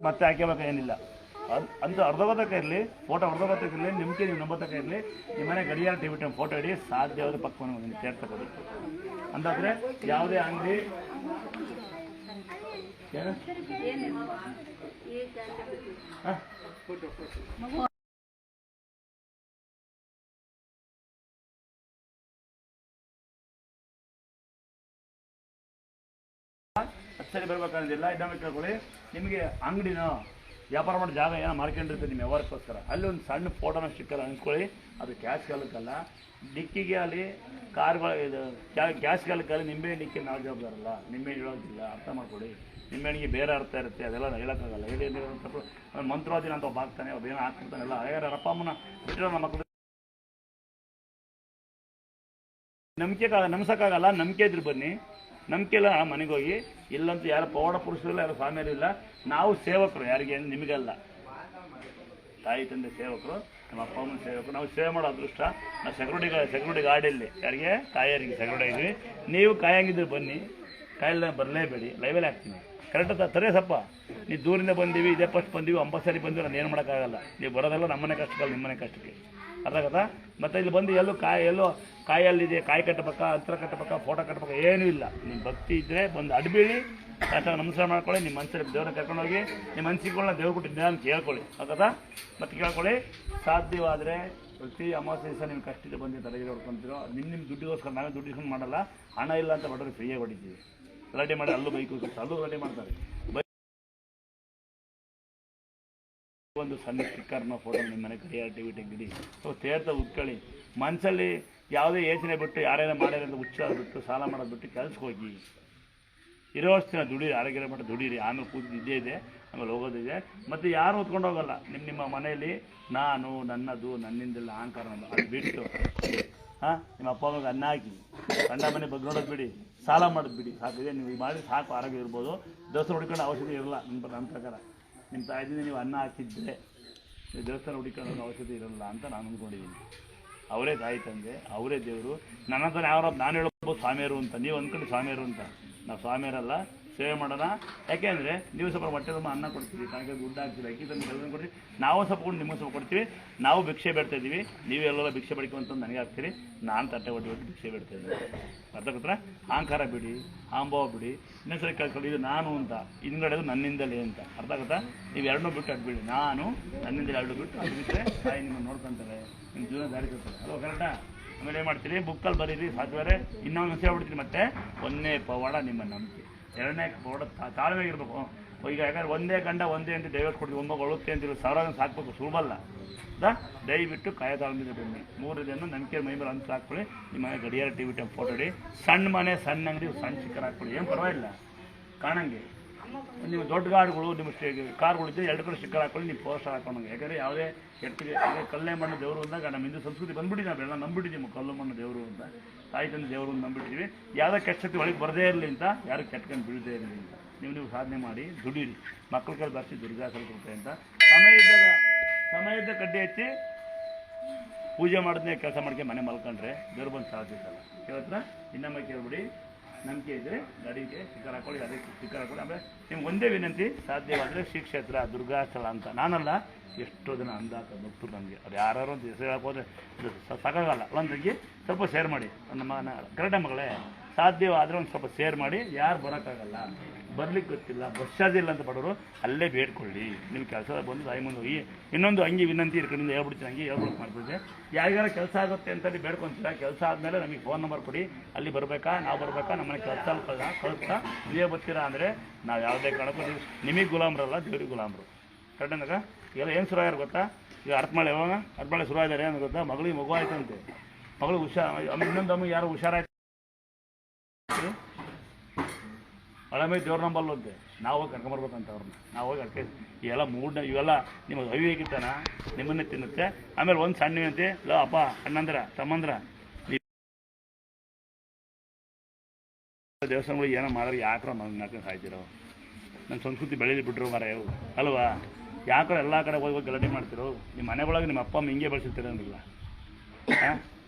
ಮತ್ತೆ ಹಾಕ್ಯಬೇಕು ಏನಿಲ್ಲ. ಅದ್- ಅಂತ ಅರ್ಧವತ್ತಕ್ಕೆ ಇರಲಿ ಫೋಟೋ ಅರ್ಧವತ್ತಕ್ಕೆ ಇರಲಿ ನಿಮಗೆ ನೀವು ನಂಬತ್ತಕ್ಕೆ ಇರಲಿ ನಿಮ್ಮ ಮನೆ ಗಡಿಯಾರ ಟಿವಿ ಟೈಮ್ ಫೋಟೋ ಇಡಿ ಸಾಧ್ಯವಾದ ಪಕ್ಕ ಸೇರ್ತಕ್ಕದು ಅಂದಾದ್ರೆ ಯಾವುದೇ ಅಂಗಡಿ ಏನು? ಸರಿ ಬರ್ಬೇಕಂದಿಲ್ಲ ಇದನ್ನ ಕೇಳ್ಕೊಳ್ಳಿ. ನಿಮಗೆ ಅಂಗಡಿನ ವ್ಯಾಪಾರ ಮಾಡೋ ಜಾಗ ಏನೋ ಮಾಡ್ಕೊಂಡಿರ್ತೀವಿ ನಿಮ್ಮ ವ್ಯವಹಾರಕ್ಕೋಸ್ಕರ. ಅಲ್ಲಿ ಒಂದು ಸಣ್ಣ ಫೋಟೋನ ಸ್ಟಿಕ್ಕರ್ ಅಂದ್ಕೊಳ್ಳಿ ಅದು ಗ್ಯಾಸ್ ಕಾಲಕ್ಕಲ್ಲ ಡಿಕ್ಕಿಗೆ ಅಲ್ಲಿ ಕಾರ್ಗಳ ಇದು ಗ್ಯಾಸ್ ಕಾಲಕ್ಕಲ್ಲಿ ನಿಂಬೆ ಡಿಕ್ಕಿ ನಾವು ಜವಾಬ್ದಾರಲ್ಲ. ನಿಂಬೆ ಹೇಳೋದಿಲ್ಲ ಅರ್ಥ ಮಾಡ್ಕೊಳ್ಳಿ. ನಿಂಬೆಹಣ್ಣಿಗೆ ಬೇರೆ ಅರ್ಥ ಇರುತ್ತೆ, ಅದೆಲ್ಲ ಹೇಳೋಕ್ಕಾಗಲ್ಲ. ಹೇಳಿ ಒಂದು ಮಂತ್ರವಾದಿನ ಅಂತ ಒಬ್ಬ ಒಬ್ಬ ಏನೋ ಎಲ್ಲ ಹಾಗಾದ್ರೆ ಅಪ್ಪ ಅಮ್ಮನ ಬಿಟ್ಟರೆ ನಮ್ಮ ಮಕ್ಕಳು ನಂಬಿಕೆ ನಂಬಿಸೋಕ್ಕಾಗಲ್ಲ ನಂಬಿಕೆ ಇದ್ರೆ ಬನ್ನಿ. ನಂಬಿಕೆ ಇಲ್ಲ ಮನೆಗೆ ಹೋಗಿ, ಇಲ್ಲಂತೂ ಯಾರು ಪೌಡ ಪುರುಷರು ಇಲ್ಲ, ಯಾರು ಇಲ್ಲ, ನಾವು ಸೇವಕರು, ಯಾರಿಗೆ ನಿಮಗೆಲ್ಲ. ತಾಯಿ, ತಂದೆ ಸೇವಕರು, ನಮ್ಮ ಅಪ್ಪ, ಅಮ್ಮನ ಸೇವಕರು, ನಾವು ಸೇವೆ ಮಾಡೋ ಅದೃಷ್ಟ, ನಾವು ಸೆಕ್ಯೂರಿಟಿ ಸೆಕ್ಯೂರಿಟಿ ಗಾರ್ಡಲ್ಲಿ ಯಾರಿಗೆ? ತಾಯಿಯರಿಗೆ, ಸೆಕ್ಯೂರಿಟಿ ಇದ್ವಿ. ನೀವು ಕಾಯಂಗಿದ್ರೆ ಬನ್ನಿ ಕಾಯಿಲ್ಲ ಬರಲೇಬೇಡಿ, ಲೈವಲ್ಲಿ ಹಾಕ್ತೀನಿ. ಕರೆಕ್ಟ್ ತರೇ ಸಪ್ಪ ನೀವು ದೂರಿಂದ ಬಂದೀವಿ, ಇದೇ ಫಸ್ಟ್ ಬಂದೀವಿ, ಒಂಬತ್ತು ಸಾರಿ ಬಂದೀವಿ, ನಾನು ಏನು ಮಾಡೋಕ್ಕಾಗಲ್ಲ. ನೀವು ಬರೋದಲ್ಲ ನಮ್ಮನೆ ಕಷ್ಟಕ್ಕಲ್ಲ, ನಿಮ್ಮನೆ ಕಷ್ಟಕ್ಕೆ. ಅರ್ಥ ಮತ್ತು ಇಲ್ಲಿ ಬಂದು ಎಲ್ಲೂ ಕಾಯಿ ಎಲ್ಲೋ ಕಾಯಲ್ಲಿದೆ, ಕಾಯಿ ಕಟ್ಟಬೇಕಾ ಅಂತರ ಕಟ್ಟಬೇಕಾ ಫೋಟೋ ಕಟ್ಟಬೇಕಾ ಏನೂ ಇಲ್ಲ. ನಿಮ್ಮ ಭಕ್ತಿ ಇದ್ದರೆ ಬಂದು ಅಡ್ಬೀಳಿ ಕರೆಕ್ಟಾಗಿ ನಮಸ್ಕಾರ ಮಾಡ್ಕೊಳ್ಳಿ ನಿಮ್ಮ ಮನಸ್ಸಲ್ಲಿ ದೇವ್ರನ್ನ ಕರ್ಕೊಂಡೋಗಿ ನಿಮ್ಮ ಮನಸ್ಸಿಗಳನ್ನ ದೇವ್ರ ಕೊಟ್ಟಿದ್ದೆ ಅಂತ ಕೇಳ್ಕೊಳ್ಳಿ ಆಗತ್ತಾ? ಮತ್ತು ಕೇಳ್ಕೊಳ್ಳಿ. ಸಾಧ್ಯವಾದರೆ ಪ್ರತಿ ಅಮಾವಾಸ್ಯೆ ದಿವಸ ನಿಮ್ಮ ಕಷ್ಟಕ್ಕೆ ಬಂದು ತಲೆಗೆ ಹೊಡ್ಕೊತೀರೋ ನಿಮ್ಮ ನಿಮ್ಮ ದುಡ್ಡಿಗೋಸ್ಕರ ನಾವೇ ದುಡ್ಡು ಮಾಡಲ್ಲ. ಹಣ ಇಲ್ಲ ಅಂತ ಬಡವ್ರಿಗೆ ಫ್ರೀಯಾಗಿ ಹೊಡಿತೀವಿ. ರೆಡಿ ಮಾಡಿ, ಅಲ್ಲೂ ಬೈಕ್ ಅಲ್ಲೂ ರೆಡಿ ಮಾಡ್ತಾರೆ. ಒಂದು ಸಣ್ಣ ಸ್ಟಿಕ್ಕರ್ನ ಫೋಟೋ ನಿಮ್ಮ ಮನೆ ಕೈಯಾರು ಟಿ ವಿ ತೆಗ್ದಿಡಿ ಸೊ ತೇರ್ತ ಉತ್ಕೊಳ್ಳಿ ಮನಸ್ಸಲ್ಲಿ ಯಾವುದೇ ಯೋಚನೆ ಬಿಟ್ಟು ಯಾರೇನೋ ಮಾಡ್ಯಾರ ಅಂತ ಹುಚ್ಚ ಬಿಟ್ಟು, ಸಾಲ ಮಾಡೋದು ಬಿಟ್ಟು ಕೆಲ್ಸಕ್ಕೆ ಹೋಗಿ. ಇರೋಷ್ಟು ದಿನ ದುಡೀರಿ ಆರೋಗ್ಯ ಮಟ್ಟ ದುಡೀರಿ. ಆಮೇಲೆ ಕೂತು ಇದ್ದೇ ಇದೆ, ಆಮೇಲೆ ಹೋಗೋದಿದೆ ಮತ್ತು ಯಾರು ಹೊತ್ಕೊಂಡು ಹೋಗಲ್ಲ. ನಿಮ್ಮ ನಿಮ್ಮ ಮನೆಯಲ್ಲಿ ನಾನು, ನನ್ನದು, ನನ್ನಿಂದೆಲ್ಲ ಅಹಂಕಾರ ಅದು ಬಿಟ್ಟು, ಹಾಂ, ನಿಮ್ಮ ಅಪ್ಪ, ಅಮ್ಮಗೆ ಅನ್ನ ಹಾಕಿ. ಸಣ್ಣ ಮನೆ ಬಗ್ಗೆ ನೋಡೋದು ಬಿಡಿ. ಸಾಲ ಮಾಡೋದು ಬಿಡಿ. ಸಾಕಿದೆ ನೀವು ಮಾಡಿ ಸಾಕು. ಆರೋಗ್ಯ ಇರ್ಬೋದು. ದೋಸೆ ಹುಡ್ಕೊಂಡು ಅವಶ್ಯಕತೆ ಇರಲ್ಲ. ನಿಮ್ಮ ನನ್ನ ಪ್ರಕಾರ. ನಿಮ್ಮ ತಾಯಿದಿಂದ ನೀವು ಅನ್ನ ಹಾಕಿದ್ರೆ ನೀವು ದೇವಸ್ಥಾನ ಹುಡುಕೊಳ್ಳೋ ಅವಶ್ಯಕತೆ ಇರಲ್ಲ ಅಂತ ನಾನು ಅಂದ್ಕೊಂಡಿದ್ದೀನಿ ಅವರೇ ತಾಯಿ ತಂದೆ, ಅವರೇ ದೇವರು. ನನ್ನ ಹತ್ರ ಯಾವ ನಾನು ಹೇಳ್ಬೋದು ಸ್ವಾಮಿಯರು ಅಂತ, ನೀವು ಅಂದ್ಕೊಂಡು ಸ್ವಾಮಿಯರು ಅಂತ. ನಾವು ಸ್ವಾಮಿಯರಲ್ಲ. ಸೇವೆ ಮಾಡೋಣ ಯಾಕೆಂದರೆ ನೀವು ಸ್ವಲ್ಪ ಹೊಟ್ಟೆ ತುಂಬ ಅನ್ನ ಕೊಡ್ತೀವಿ ಕಾಣಿಕೆ ಗುಡ್ಡ ಹಾಕ್ತೀವಿ ಅಕ್ಕಿ ತಂದು ಕೆಲಸ ಕೊಡ್ತೀವಿ ನಾವು ಸ್ವಲ್ಪ ಕೊಟ್ಟು ನಿಮಗೆ ಸ್ವಲ್ಪ ಕೊಡ್ತೀವಿ. ನಾವು ಭಿಕ್ಷೆ ಬೇಡ್ತಾ ಇದ್ದೀವಿ. ನೀವು ಎಲ್ಲೆಲ್ಲ ಭಿಕ್ಷೆ ಬೇಡ್ಕೊಂತ ನನಗೆ ಹಾಕ್ತೀರಿ ನಾನು ತಟ್ಟೆ ಹೊಟ್ಟೆ ಒಟ್ಟು ಭಿಕ್ಷೆ ಬೇಡ್ತಾ ಇದ್ದೀನಿ. ಅರ್ಥ ಗೊತ್ತಾ? ಅಹಂಕಾರ ಬಿಡಿ ಆಂಭವ ಬಿಡಿ. ಇನ್ನೊಂದ್ಸರಿ ಕೇಳ್ಕೊಳ್ಳಿ, ಇದು ನಾನು ಅಂತ, ಹಿಂದ್ಗಡೆದು ನನ್ನಿಂದಲೇ ಅಂತ. ಅರ್ಥ ಆಗುತ್ತಾ ನೀವು ಎರಡನ್ನೂ ಬಿಟ್ಟು ಅಡ್ಬಿಡಿ. ಬಿಡಿ ನಾನು ನನ್ನಿಂದಲೇ ಎರಡು ಬಿಟ್ಟು ಅದು ಬಿಟ್ಟರೆ ತಾಯಿ ನಿಮ್ಮನ್ನು ನೋಡ್ಕೊಂತಾರೆ. ನಿಮ್ಮ ಜೀವನ ದಾರಿ ಕೊಡ್ತಾರೆ ಅಲ್ವಾ ಕರೆಕ್ಟಾ ಆಮೇಲೆ ಏನು ಮಾಡ್ತೀರಿ? ಬುಕ್ಕಲ್ಲಿ ಬರೀರಿ ಸಾಧ್ಯವೇ ಇನ್ನೊಂದು ವಿಷಯ ಬಿಡ್ತೀನಿ ಮತ್ತೆ. ಒಂದನೇ ಪವಾಡ ನಿಮ್ಮ ನಂಬಿಕೆ. ಎರಡನೇ ಬೋರ್ಡ್ ತಾಳ್ಮೆ ತಾಳ್ಮೆಗಿರ್ಬೇಕು ಈಗ ಯಾಕಂದ್ರೆ ಒಂದೇ ಗಂಡ ಒಂದೇ ಅಂತ ದಯವಿಟ್ಟು ಕೊಡ್ತೀವಿ ಒಮ್ಮೆ ಒಳುತ್ತೆ ಅಂತ ಸಾವಿರ ಸಾಕ್ಬೇಕು ಸುಲಭಲ್ಲ ದಯವಿಟ್ಟು ಕಾಯ ತಾಳ್ಮೆಗೆ ಬನ್ನಿ. ಮೂರು ದಿನ ನಂಬಿಕೆ ಮೈ ಮೇಲೆ ಅಂತ ಹಾಕ್ಕೊಳ್ಳಿ. ನಿಮ್ಮ ಗಡಿಯಾರ ಟಿ ವಿ ಟೈಮ್ ಫೋಟೋ ಸಣ್ಣ ಮನೆ, ಸಣ್ಣ ಅಂಗಡಿ, ಸಣ್ಣ ಚಿಕ್ಕರ್ ಹಾಕ್ಕೊಳ್ಳಿ. ಏನು ಪರವಾಗಿಲ್ಲ. ಕಾಣಂಗೆ. ನೀವು ದೊಡ್ಡ ಗಾಡಿಗಳು, ನಿಮ್ಮ ಕಾರ್ಗಳು ಕಾರ್ಗಳಿದ್ದರೆ ಎರಡು ಕಡೆ ಸ್ಟಿಕ್ಕರ್ ಹಾಕೊಂಡು ನೀವು ಪೋಸ್ಟರ್ ಹಾಕೊಂಡು ಯಾಕಂದರೆ ಯಾವುದೇ ಕೆಟ್ಟಿಗೆ ಅದೇ ಕಲ್ಲೇ ಮಣ್ಣು ದೇವರು ಅಂದಾಗ ನಮ್ಮ ಹಿಂದೂ ಸಂಸ್ಕೃತಿ ಬಂದ್ಬಿಟ್ಟು ನಾವೆಲ್ಲ ನಂಬಿಟ್ಟಿದ್ದೀವಿ ಕಲ್ಲು ಮಣ್ಣು ದೇವರು ಅಂತ. ತಾಯಿ ತಂದೆ ದೇವರು ಅಂತ ನಂಬಿಟ್ಟಿದ್ದೀವಿ. ಯಾವುದೇ ಕೆಟ್ಟ ಶಕ್ತಿ ಒಳಗೆ ಬರದೇ ಇರಲಿ ಅಂತ ಯಾರು ಕೆಟ್ಕೊಂಡು ಬಿಡದೇ ಇರಲಿ ಅಂತ. ನೀವು ನೀವು ಸಾಧನೆ ಮಾಡಿ, ದುಡೀರಿ. ಮಕ್ಕಳ ಕೈ ಬರ್ಸಿ ದುರ್ಗಾ ಸ್ವಲ್ಪ ಅಂತ. ಸಮಯ ಇದ್ದಾಗ ಸಮಯ ಇದ್ದ ಕಡ್ಡಿ ಹಚ್ಚಿ ಪೂಜೆ ಮಾಡಿದ್ನೇ ಕೆಲಸ ಮಾಡ್ಕೊಂಡು ಮನೆ ಮಲ್ಕೊಂಡ್ರೆ ದೇವ್ರು ಬಂದು ಸಾಧಿಸಲ್ಲ ಕೇಳಿದ್ರ ಇನ್ನೊಮ್ಮೆ ಕೇಳ್ಬಿಡಿ. ನಂಬಿಕೆ ಇದ್ದರೆ ಗಡಿಗೆ ಶಿಖರ ಹಾಕೊಳ್ಳಿ, ಅದೇ ಶಿಖರ ಹಾಕೊಳ್ಳಿ. ಆಮೇಲೆ ನಿಮ್ಗೆ ಒಂದೇ ವಿನಂತಿ, ಸಾಧ್ಯವಾದರೆ ಶ್ರೀ ಕ್ಷೇತ್ರ ದುರ್ಗಾಸ್ಥಳ ಅಂತ. ನಾನಲ್ಲ, ಎಷ್ಟೋ ಜನ ಅಂದಾಕ ಭಕ್ತರು ನಮಗೆ. ಅದು ಯಾರು ಅಂತ ಹೆಸರು ಸ- ಸಾಕಾಗಲ್ಲ. ಒಂದಾಗಿ ಸ್ವಲ್ಪ ಶೇರ್ ಮಾಡಿ. ನಮ್ಮ ಕರೆಕ್ಟ ಮಗಳೇ, ಸಾಧ್ಯವಾದರೆ ಒಂದು ಸ್ವಲ್ಪ ಶೇರ್ ಮಾಡಿ, ಯಾರು ಬರೋಕ್ಕಾಗಲ್ಲ ಬರ್ಲಿಕ್ಕೆ ಗೊತ್ತಿಲ್ಲ, ಬಸ್ ಚಾರ್ಜ್ ಇಲ್ಲ ಅಂತ ಬಡವರು, ಅಲ್ಲೇ ಬೇಡ್ಕೊಳ್ಳಿ. ನಿಮ್ಮ ಕೆಲಸ ಬಂದು ತಾಯಿ ಮುಂದೆ ಹೋಗಿ, ಇನ್ನೊಂದು ಅಂಗಿ ವಿನಂತಿ ಇರ್ಕೊಂಡಿಂದ ಹೇಳ್ಬಿಡ್ತೀನಿ ಹಂಗೆ ಹೇಳ್ಬಿಟ್ಟು ಮಾಡ್ಬಿಡ್ದೆ. ಯಾರಿಗಾರ ಕೆಲಸ ಆಗುತ್ತೆ ಅಂತೇಳಿ ಬೇಡ್ಕೊಂತೀರ? ಕೆಲಸ ಆದಮೇಲೆ ನಮಗೆ ಫೋನ್ ನಂಬರ್ ಕೊಡಿ. ಅಲ್ಲಿ ಬರಬೇಕಾ, ನಾವು ಬರಬೇಕಾ ನಮ್ಮನೆ ಕೆಲಸ ಕಳಿಸ್ತಾ, ನೀವೇ ಬರ್ತೀರಾ ಅಂದರೆ ನಾವು ಯಾವುದೇ ಕಾರಣಕ್ಕೂ ನಿಮಗೆ ಗುಲಾಮ್ರಲ್ಲ ದೇವ್ರಿ ಗುಲಾಮ್ರು. ಕರೆಕ್ಟಂದಾಗ ಈಗ ಏನು ಶುರು ಆಗ್ಯಾರ ಗೊತ್ತಾ? ಈಗ ಅರ್ಥಮಾಳೆ ಯಾವಾಗ? ಅರ್ಥಮಾಳೆ ಶುರು ಆಗಿದ್ದಾರೆ ಅಂತ ಗೊತ್ತಾ? ಮಗಳಿಗೆ ಮಗು ಆಯ್ತಂತೆ. ಮಗಳು ಹುಷಾರು ಇನ್ನೊಂದು ಅಮ್ಮಗೆ ಯಾರು ಹುಷಾರಾಯ್ತು. ಹಳಮೆ ದೇವ್ರ ನಂಬಲ್ಲಂತೆ ನಾವು ಹೋಗಿ ಕರ್ಕೊಂಬರ್ಬೇಕಂತ ಅವ್ರನ್ನ ನಾವು ಹೋಗಿ ಅಡ್ಕೆ ಇವೆಲ್ಲ ಮೂಡ್ನ ಇವೆಲ್ಲ ನಿಮ್ಮ ಅವಿವೇಕಿತನ, ನಿಮ್ಮನ್ನೇ ತಿನ್ನುತ್ತೆ. ಆಮೇಲೆ ಒಂದು ಸಣ್ಣ ಅಂತೆ ಲೋ ಅಪ್ಪ, ಅಣ್ಣಂದ್ರ, ತಮ್ಮಂದ್ರ ದೇವಸ್ಥಾನಗಳು ಏನೋ ಮಾಡಿದ್ರೆ ಯಾಕ್ರ ನಾಲ್ಕು ಸಾಯ್ತಿರೋ. ನನ್ನ ಸಂಸ್ಕೃತಿ ಬೆಳೀಲಿ ಬಿಟ್ಟರು ಮರ ಇವು. ಅಲ್ವಾ? ಯಾಕೋ ಎಲ್ಲ ಕಡೆ ಹೋಗಿ ಹೋಗಿ ಗಲಾಟೆ ಮಾಡ್ತಿರೋ? ನಿಮ್ಮ ಮನೆಯೊಳಗೆ ನಿಮ್ಮ ಅಪ್ಪ ಅಮ್ಮ ಹಿಂಗೆ ಬೆಳೆಸಿರ್ತೀರ ಅಂದಿಲ್ಲ.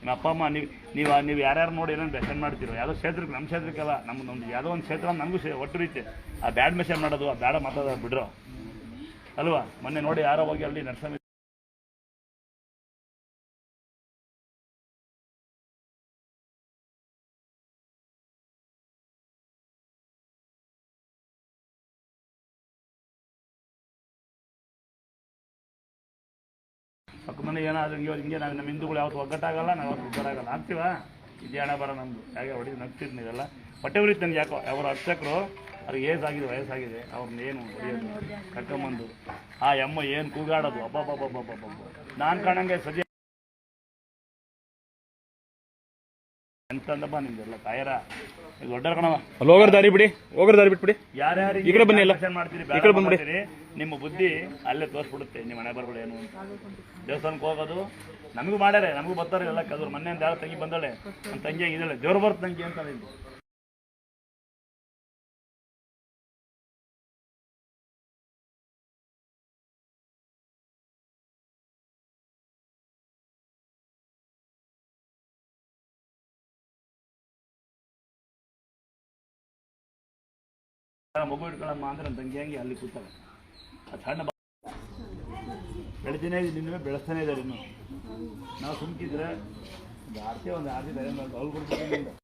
ನಿಮ್ಮ ಅಪ್ಪ ಅಮ್ಮ, ನೀವು ನೀವು ನೀವು ಯಾರ್ಯಾರು ನೋಡಿ ಏನೋ ಬೆಸನ್ ಮಾಡ್ತೀರೋ, ಯಾವುದೋ ಕ್ಷೇತ್ರಕ್ಕೆ ನಮ್ಮ ಕ್ಷೇತ್ರಕ್ಕೆಲ್ಲ ನಮ್ಮ ನಮ್ದು ಯಾವುದೋ ಒಂದು ಕ್ಷೇತ್ರ ನಮಗೂ ಸೇ ಒಟ್ಟು ರೀತಿ. ಆ ಬ್ಯಾಡ್ ಮೆಸೇಜ್ ಮಾಡೋದು, ಆ ಬ್ಯಾಡ ಮಾತಾಡೋದು ಬಿಡ್ರೋ. ಅಲ್ವಾ? ಮೊನ್ನೆ ನೋಡಿ ಯಾರೋ ಹೋಗಿ ಅಲ್ಲಿ ನರ್ಸಮಿ ಮನೆ ಏನಾದ್ರು ಹಿಂಗೆ ಹಿಂಗೆ ನಾವು ನಮ್ಮ ಹಿಂದೂಗಳು ಯಾವತ್ತು ಒಗ್ಗಟ್ಟಾಗಲ್ಲ ನಾವು ಯಾವತ್ತು ಉದ್ದಾರಾಗಲ್ಲ ಅಂತೀವ? ಇದು ಹಣ ಬರ ನಮ್ಮದು ಹಾಗೆ ಹೊಡೆದು ನಗ್ತಿದ್ದು ನೀವೆಲ್ಲ. ಹೊಟ್ಟೆ ಉರಿತು ನನಗೆ ಯಾಕೋ, ಅವರ ಅರ್ಚಕರು, ಅವ್ರಿಗೆ ಆಗಿದೆ, ವಯಸ್ಸಾಗಿದೆ ಅವ್ರನ್ನ ಏನು ಕರ್ಕೊಂಬಂದು. ಆ ಅಮ್ಮ ಏನು ಕೂಗಾಡೋದು? ಅಬ್ಬಬ್ಬಬ್ಬಬ್ಬಬ್ಬ ನಾನು ಕಾಣಂಗೆ ಸದ್ಯ ಎಂತಂದಪ್ಪ ನಿಮ್ದೆಲ್ಲ ಇದು ದೊಡ್ಡ ಕಣವ ಅಲ್ಲಿ ಹೋಗೋರ್ ದಾರಿ ಬಿಡಿ ಹೋಗೋರ್ ದಾರಿ ಬಿಟ್ಬಿಡಿ. ಯಾರ್ಯಾರು ಈ ಕಡೆ ಬನ್ನಿ ಎಲ್ಲ. ಮಾಡ್ತೀರಿ ಈ ಕಡೆ ಬಂದ್ಬಿಡಿ. ಮಾಡ್ತೀರಿ, ನಿಮ್ಮ ಬುದ್ಧಿ ಅಲ್ಲೇ ತೋರಿಸ್ಬಿಡುತ್ತೆ ನಿಮ್ಮ ಮನೆ ಬರ್ಗಳು ಏನು ಅಂತ. ದೇವಸ್ಥಾನಕ್ಕೆ ಹೋಗೋದು ನಮಗೂ ಮಾಡ್ಯಾರೆ ನಮಗೂ ಬರ್ತಾರೆ ಎಲ್ಲ. ಕದ್ರು ಮೊನ್ನೆ ಅಂತ ಯಾರು ತಂಗಿ ಬಂದಳೆ ನನ್ನ ತಂಗಿ ಹಂಗಿದ್ದಾಳೆ ದೇವ್ರ ಬರ್ತ ತಂಗಿ ಅಂತ ಮಗು ಇಟ್ಕೊಳ್ಳಮ್ಮ ಅಂದ್ರೆ ನನ್ನ ತಂಗಿ ಹಂಗೆ ಅಲ್ಲಿ ಕೂತಾಳೆ ಆ ಸಣ್ಣ ಬೆಳಿತಾನೆ ಇದೆ ನಿನ್ನೆ ಬೆಳೆಸ್ತಾನೆ ಇದ್ದಾರೆ ಇನ್ನು. ನಾವು ಸುಮ್ಕಿದ್ರೆ ಜಾಸ್ತಿ ಒಂದು ಆರ್ತಿ ಧೈರ್ಯ ಕೊಡ್ಬೇಕು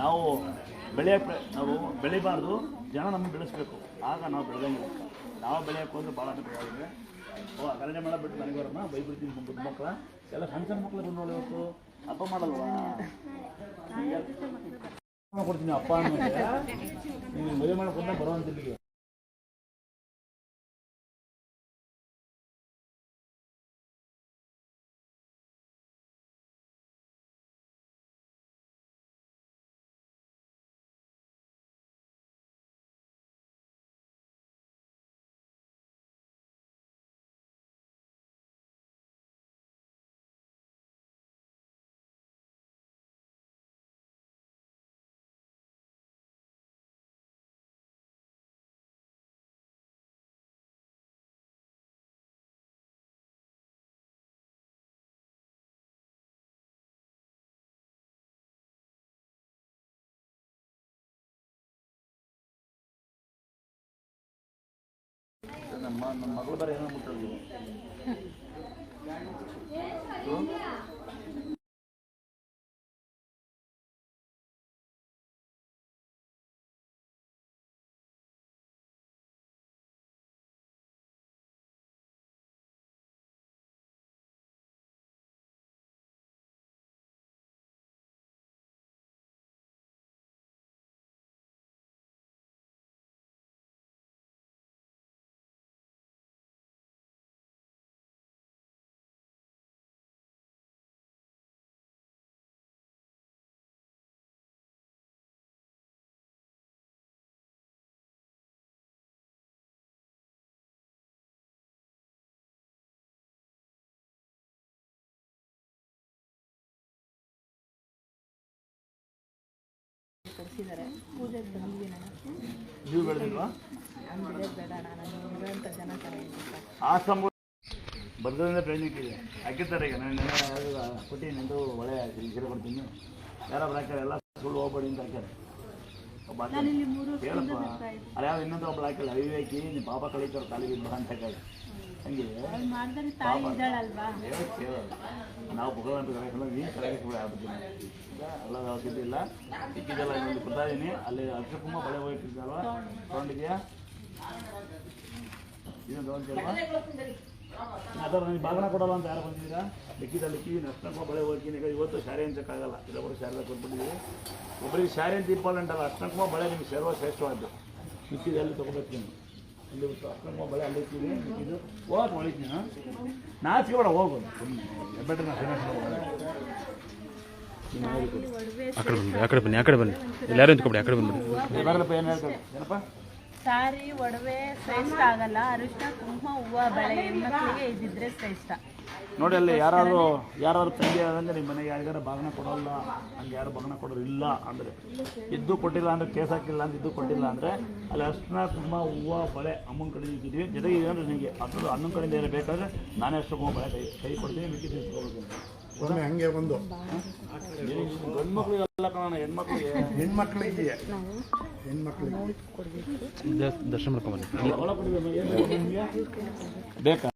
ನಾವು ಬೆಳೆಯ ನಾವು ಬೆಳಿಬಾರ್ದು, ಜನ ನಮಗೆ ಬೆಳೆಸ್ಬೇಕು. ಆಗ ನಾವು ಬೆಳೆದಂಗೆ ನಾವು ಬೆಳೆಯಕ್ಕೆ ಹೋದ್ರೆ ಭಾಳ ಅನುಕೂಲ ಓ ಕಲ್ಯಾಣ ಮಾಡಬಿಟ್ಟು ನನಗೆ ಬರಮ್ಮ ಬೈಬಿಡ್ತೀನಿ ಮಕ್ಕಳ ಎಲ್ಲ ಸಣ್ಣ ಸಣ್ಣ ಮಕ್ಕಳು ಬಂದು ನೋಡಿ ಇವತ್ತು. ಅಪ್ಪ ಮಾಡಲ್ವಾ ಈಗ ಕೊಡ್ತೀನಿ ಅಪ್ಪ ಅನ್ನೋದು ನೀವು ಮದುವೆ ಮಾಡ್ಕೊಂಡ ಬರುವಂತ ಇಲ್ಲಿಗೆ ನಮ್ಮ ನಮ್ಮ ಮಗಳು ಬರೋ ಏನೋ ಮುಟ್ಟಲ್ಲ ಕಳಿಸಿದ್ದಾರೆ ಪೂಜೆ ತಂದಿದ್ದೀನಿ ನೀವು ಬೆಳೆದಿಲ್ವಾ? ನಾನು ಬೇಡ ನಾನು ಜನ ಆ ಸಂಭವ ಬರ್ದಿಂದ ಟ್ರೈನಿಂಗ್ ಇದೆ. ಹಾಕಿರ್ತಾರೆ ಈಗ ನಾನು ಕೊಟ್ಟು ನಿಂದು ಒಳ್ಳೆ ಸೀರೆ ಕೊಡ್ತೀನಿ. ಯಾರಾದ್ರೂ ಹಾಕ್ಯಾರ ಎಲ್ಲ ಸುಳ್ಳು ಹೋಗ್ಬೇಡಿ ಅಂತ ಹಾಕ್ಯಾರ. ಹೇಳಪ್ಪ ಅಲ್ಲ ಯಾವ ಇನ್ನೊಂದು ಒಬ್ಬಳು ಹಾಕಿಲ್ಲ ಅವಿವೇಕಿ ನಿಮ್ಮ ಪಾಪ ಕಳೀತಾರೆ ಕಾಲಿಗೆ ಅಂತ ಹಾಕ್ಯಾಳ ಹಂಗೆ. ಕೇಳು ನಾವು ಭಗವಂತ ಕರೆಯಲ್ಲ ನೀನು ಕರೆಯಕ್ಕೆ ಕೂಡ ಆಗ್ಬಿಡ್ತೀನಿ ಅಲ್ಲ ಬಳೆ ಭಾಗನ ಕೊಡಲ್ಲ ಅಂತ ಯಾರು ಬಂದಿದ್ದೀರಾ? ಲಿಕ್ಕಿದಲ್ಲಿ ಲಿಕ್ಕಿ ಅಷ್ಟಕ್ಕೂ ಬಳೆ ಹೋಗ್ತೀನಿ ಇವತ್ತು ಶಾರೆ ಹಂಚಕ್ಕಾಗಲ್ಲ. ಇಲ್ಲೊಬ್ಬರು ಶಾರೆ ಕೊಟ್ಬಿಟ್ಟಿದ್ದೀವಿ ಒಬ್ಬರಿಗೆ ಶಾರೆ ಅಂತ ಇಂಪಾರ್ಟೆಂಟ್ ಅಲ್ಲ ಅಷ್ಟಕ್ಕೂ ಬಳೆ ನಿಮ್ಗೆ ಸೇರುವ ಶ್ರೇಷ್ಠವಾದ್ದು ಮಿಕ್ಕಿದಲ್ಲಿ ತೊಗೋಬೇಕು ನೀವು ಇಲ್ಲಿ ಅಷ್ಟಕ್ಕೂ ಬಳೆ ಅಲ್ಲಿ ಇರ್ತೀವಿ ಮಿಕ್ಕಿದ್ದು ಹೋಗಿ ಹೊಳಿತೀನಿ ನಾಚಿಕೆ ಬೇಡ ಹೋಗೋದು ಬೆಟ್ರೆ ನಾ ಒಡವೆ ಆ ಕಡೆ ಬನ್ನಿ ಆ ಕಡೆ ಬನ್ನಿ ಆ ಕಡೆ ಬನ್ನಿ. ಎಲ್ಲಾರು ಯಾರು ನಿಂತ್ಕೊಬಿಡಿ ಆ ಕಡೆ ಬಂದ್ಬಿಡಿ ಸಾರಿ ಒಡವೆ ಶ್ರೇಷ್ಠ ಆಗಲ್ಲ. ಅರಿಶಿನ ಕುಂಕುಮ ಹೂವು ಬಳೆ ಹೆಣ್ಮಕ್ಳಿಗೆ ಇದ್ದಿದ್ರೆ ಶ್ರೇಷ್ಠ. ನೋಡಿ ಅಲ್ಲಿ ಯಾರಾದ್ರು ಯಾರಾದ್ರು ತಂದೆ ಅಂದ್ರೆ ನಿಮ್ಮ ಮನೆಗೆ ಯಾರಿಗಾರ ಭಾಗನ ಕೊಡೋಲ್ಲ ಹಂಗೆ ಯಾರು ಭಾಗನ ಕೊಡೋರು ಇಲ್ಲ ಅಂದರೆ ಇದ್ದು ಕೊಟ್ಟಿಲ್ಲ ಅಂದ್ರೆ ಕೇಸ್ ಹಾಕಿಲ್ಲ ಅಂತ ಇದ್ದು ಕೊಟ್ಟಿಲ್ಲ ಅಂದರೆ ಅಲ್ಲಿ ಅರ್ಶಿನ ತುಂಬ ಹೂವು ಬಳೆ ಅಮ್ಮನ ಕಡೆ ಇದ್ದೀವಿ ಜೊತೆಗೆ ಏನಂದ್ರೆ ನಿಮಗೆ ಅದ್ರ ಅಣ್ಣನ ಕಡೆಯಿಂದ ಏನು ಬೇಕಾದ್ರೆ ನಾನೇ ಅಷ್ಟು ಹೂವು ಬಳೆ ಕೈ ಕೈ ಕೊಡ್ತೀನಿ ಮಿಕ್ಕಿ ತಿಳ್ಕೊಬೇಕು ಒಮ್ಮೆ ಹಂಗೆ ಒಂದು. ಹೆಣ್ಮಕ್ಳಿಗೆ. ಹೆಣ್ಮಕ್ಳಿಗೆ. ದರ್ಶನ ಬೇಕು?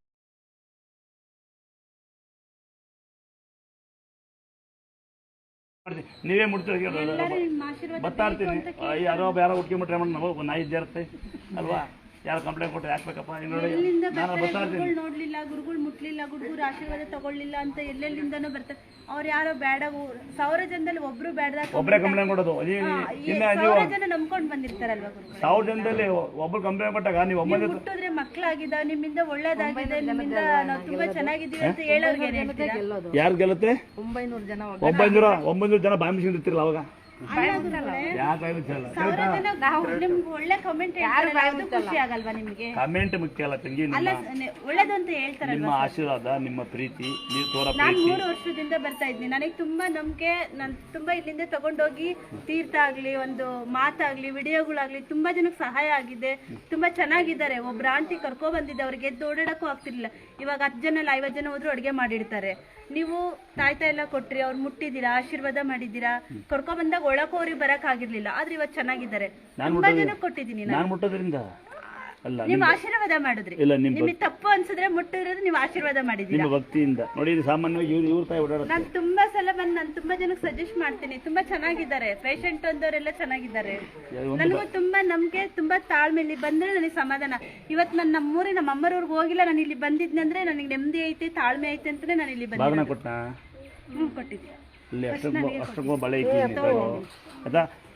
ನೀವೇ ಮುಡ್ತೀರಿ ಬತ್ತಾ ನಿಮ್ಮ ಆಶೀರ್ವಾದ ಬರ್ತಾ ಇರ್ತೀನಿ ಆ, ಯಾರೋ ಒಬ್ಬ ಯಾರೋ ಹುಡ್ಕೊಂಬಿಟ್ರೆ ನಾವು ನಾಯಿ ಇದ್ದೇ ಇರುತ್ತೆ ಅಲ್ವಾ? ಯಾರು ಕಂಪ್ಲೇಂಟ್ ಕೊಟ್ಟರೆ ಹಾಕ್ಬೇಕಪ್ಪ? ನೋಡಲಿಲ್ಲ ನೋಡಿ ಎಲ್ಲಿಂದ ನಾನು ಬರ್ತಾರೆ? ಗುರುಗಳು ನೋಡ್ಲಿಲ್ಲ ಗುರುಗಳು ಮುಟ್ಲಿಲ್ಲ ಗುರುಗುರು ಆಶೀರ್ವಾದ ತಗೊಳ್ಳಿಲ್ಲ ಅಂತ ಎಲ್ಲೆಲ್ಲಿಂದ ಬರ್ತಾರೆ. ಅವ್ರು ಯಾರೋ ಬೇಡ ಊ- ಸಾವಿರ ಜನದಲ್ಲಿ ಒಬ್ರು ಬೇಡ ಒಬ್ಬರೇ ಕಂಪ್ಲೇಂಟ್ ಕೊಡೋದು. ಈ- ಇನ್ನ ನೀವು ಸಾವಿರ ಜನ ನಂಬ್ಕೊಂಡ್ ಬಂದಿರ್ತಾರಲ್ವಾ ಗುರುಗಳು? ಸಾವಿರ ಜನದಲ್ಲಿ ಒಬ್ಬರು ಕಂಪ್ಲೇಂಟ್ ಕೊಟ್ಟಾಗ ನೀವು ಹುಟ್ಟಿದ್ರೆ ಮಕ್ಕಳಾಗಿದ್ದಾವೆ ನಿಮ್ಮಿಂದ ಒಳ್ಳೇದಾಗಿದೆ ನಿಮ್ಮಿಂದ ನಾವು ತುಂಬಾ ಚೆನ್ನಾಗಿದ್ದೀವಿ ಅಂತ ಹೇಳೋರ್ಗೆ ಏನ್ ಹೇಳ್ತೀರಾ? ಯಾರು ಗೆಲ್ಲುತ್ತೆ? ಒಂಬೈನೂರು ಜನ ಒಂಬೈನೂರ ಒಂಬೈನೂರು ಜನ ಬಾಯಿ ಮಿಸ್ಕೊಂಡಿರ್ತಿರಲ್ಲ ಅವಾಗ? ಒಳ್ಳೆ ಕಮೆಂಟ್ ಖುಷಿ ಆಗಲ್ವಾ ನಿಮ್ಗೆ? ಕಮೆಂಟ್ ಮುಖ್ಯ ಅಲ್ಲ ತಂಗಿ ಅಲ್ಲ ನಿಮ್ಮ ಒಳ್ಳೇದು ಅಂತ ಹೇಳ್ತಾರಲ್ವಾ ನಿಮ್ಮ ಆಶೀರ್ವಾದ ನಿಮ್ಮ ಪ್ರೀತಿ ನೀವು ತೋರ ನಾನ್ ಮೂರು ವರ್ಷದಿಂದ ಬರ್ತಾ ಇದ್ದೀನಿ. ನನಗೆ ತುಂಬಾ ನಂಬಿಕೆ ನಾನು ತುಂಬಾ ಇಲ್ಲಿಂದ ತಗೊಂಡೋಗಿ ತೀರ್ಥ ಆಗ್ಲಿ ಒಂದು ಮಾತಾಗ್ಲಿ ವಿಡಿಯೋಗಳಾಗ್ಲಿ ತುಂಬಾ ಜನಕ್ಕೆ ಸಹಾಯ ಆಗಿದೆ. ತುಂಬಾ ಚೆನ್ನಾಗಿದ್ದಾರೆ. ಒಬ್ರ ಆಂಟಿ ಕರ್ಕೊ ಬಂದಿದ್ದೆ ಅವ್ರಿಗೆ ಎದ್ದು ಓಡಾಡಕ್ಕೂ ಆಗ್ತಿರ್ಲಿಲ್ಲ. ಇವಾಗ ಹತ್ತು ಜನ ಅಲ್ಲ ಐವತ್ತು ಜನ ಹೋದ್ರು ಅಡುಗೆ ಮಾಡಿರ್ತಾರೆ ನೀವು ತಾಯ್ತಾ ಎಲ್ಲ ಕೊಟ್ರಿ ಅವ್ರು ಮುಟ್ಟಿದ್ದೀರಾ ಆಶೀರ್ವಾದ ಮಾಡಿದ್ದೀರಾ ಕರ್ಕೊ ಬಂದಾಗ ಒಳಕ್ ಅವ್ರಿಗೆ ಬರಕ್ ಆಗಿರ್ಲಿಲ್ಲ ಆದ್ರೆ ಇವತ್ ಚೆನ್ನಾಗಿದ್ದಾರೆ. ನಾನ್ ತುಂಬಾ ಜನ ಕೊಟ್ಟಿದ್ದೀನಿ ನಾನು. ಮುಟ್ಟೋದ್ರಿಂದ? ಅಲ್ಲ ನೀವು ಆಶೀರ್ವಾದ ಮಾಡಿದ್ರಿ. ಇಲ್ಲ ನಿಮ್ ನಿಮಗೆ ತಪ್ಪು ಅನ್ಸಿದ್ರೆ ಮುಟ್ಟಿರೋದು ನೀವು ಆಶೀರ್ವಾದ ಮಾಡಿದ್ರಿ ನಿಮ್ಮ ಭಕ್ತಿಯಿಂದ. ನೋಡಿ ಇದು ಸಾಮಾನ್ಯವಾಗಿ ಇವ್ರು ಇವ್ರ ತಾಯಿ ನಾನು ತುಂಬಾ ಸಲ ಬಂದು ನಾನು ತುಂಬಾ ಜನಕ್ಕೆ ಸಜೆಸ್ಟ್ ಮಾಡ್ತೀನಿ. ತುಂಬಾ ಚೆನ್ನಾಗಿದ್ದಾರೆ. ಪೇಷಂಟ್ ಒಂದವರೆಲ್ಲ ಚೆನ್ನಾಗಿದ್ದಾರೆ. ನನಗೂ ತುಂಬಾ ನಮ್ಗೆ ತುಂಬಾ ತಾಳ್ಮೆ ಇಲ್ಲಿ ಬಂದ್ರೆ ನನಗೆ ಸಮಾಧಾನ. ಇವತ್ತು ನಾನು ನಮ್ಮೂರಿ ನಮ್ಮ ಅಮ್ಮರವ್ರಿಗೆ ಹೋಗಿಲ್ಲ ನಾನು ಇಲ್ಲಿ ಬಂದಿದ್ದೆ ಅಂದ್ರೆ ನನಗೆ ನೆಮ್ಮದಿ ಐತೆ ತಾಳ್ಮೆ ಐತೆ ಅಂತಾನೆ ನಾನು ಇಲ್ಲಿ ಬಂದಿದ್ದೆ ಹ್ಮ್ ಕೊಟ್ಟಿದ್ದೆ.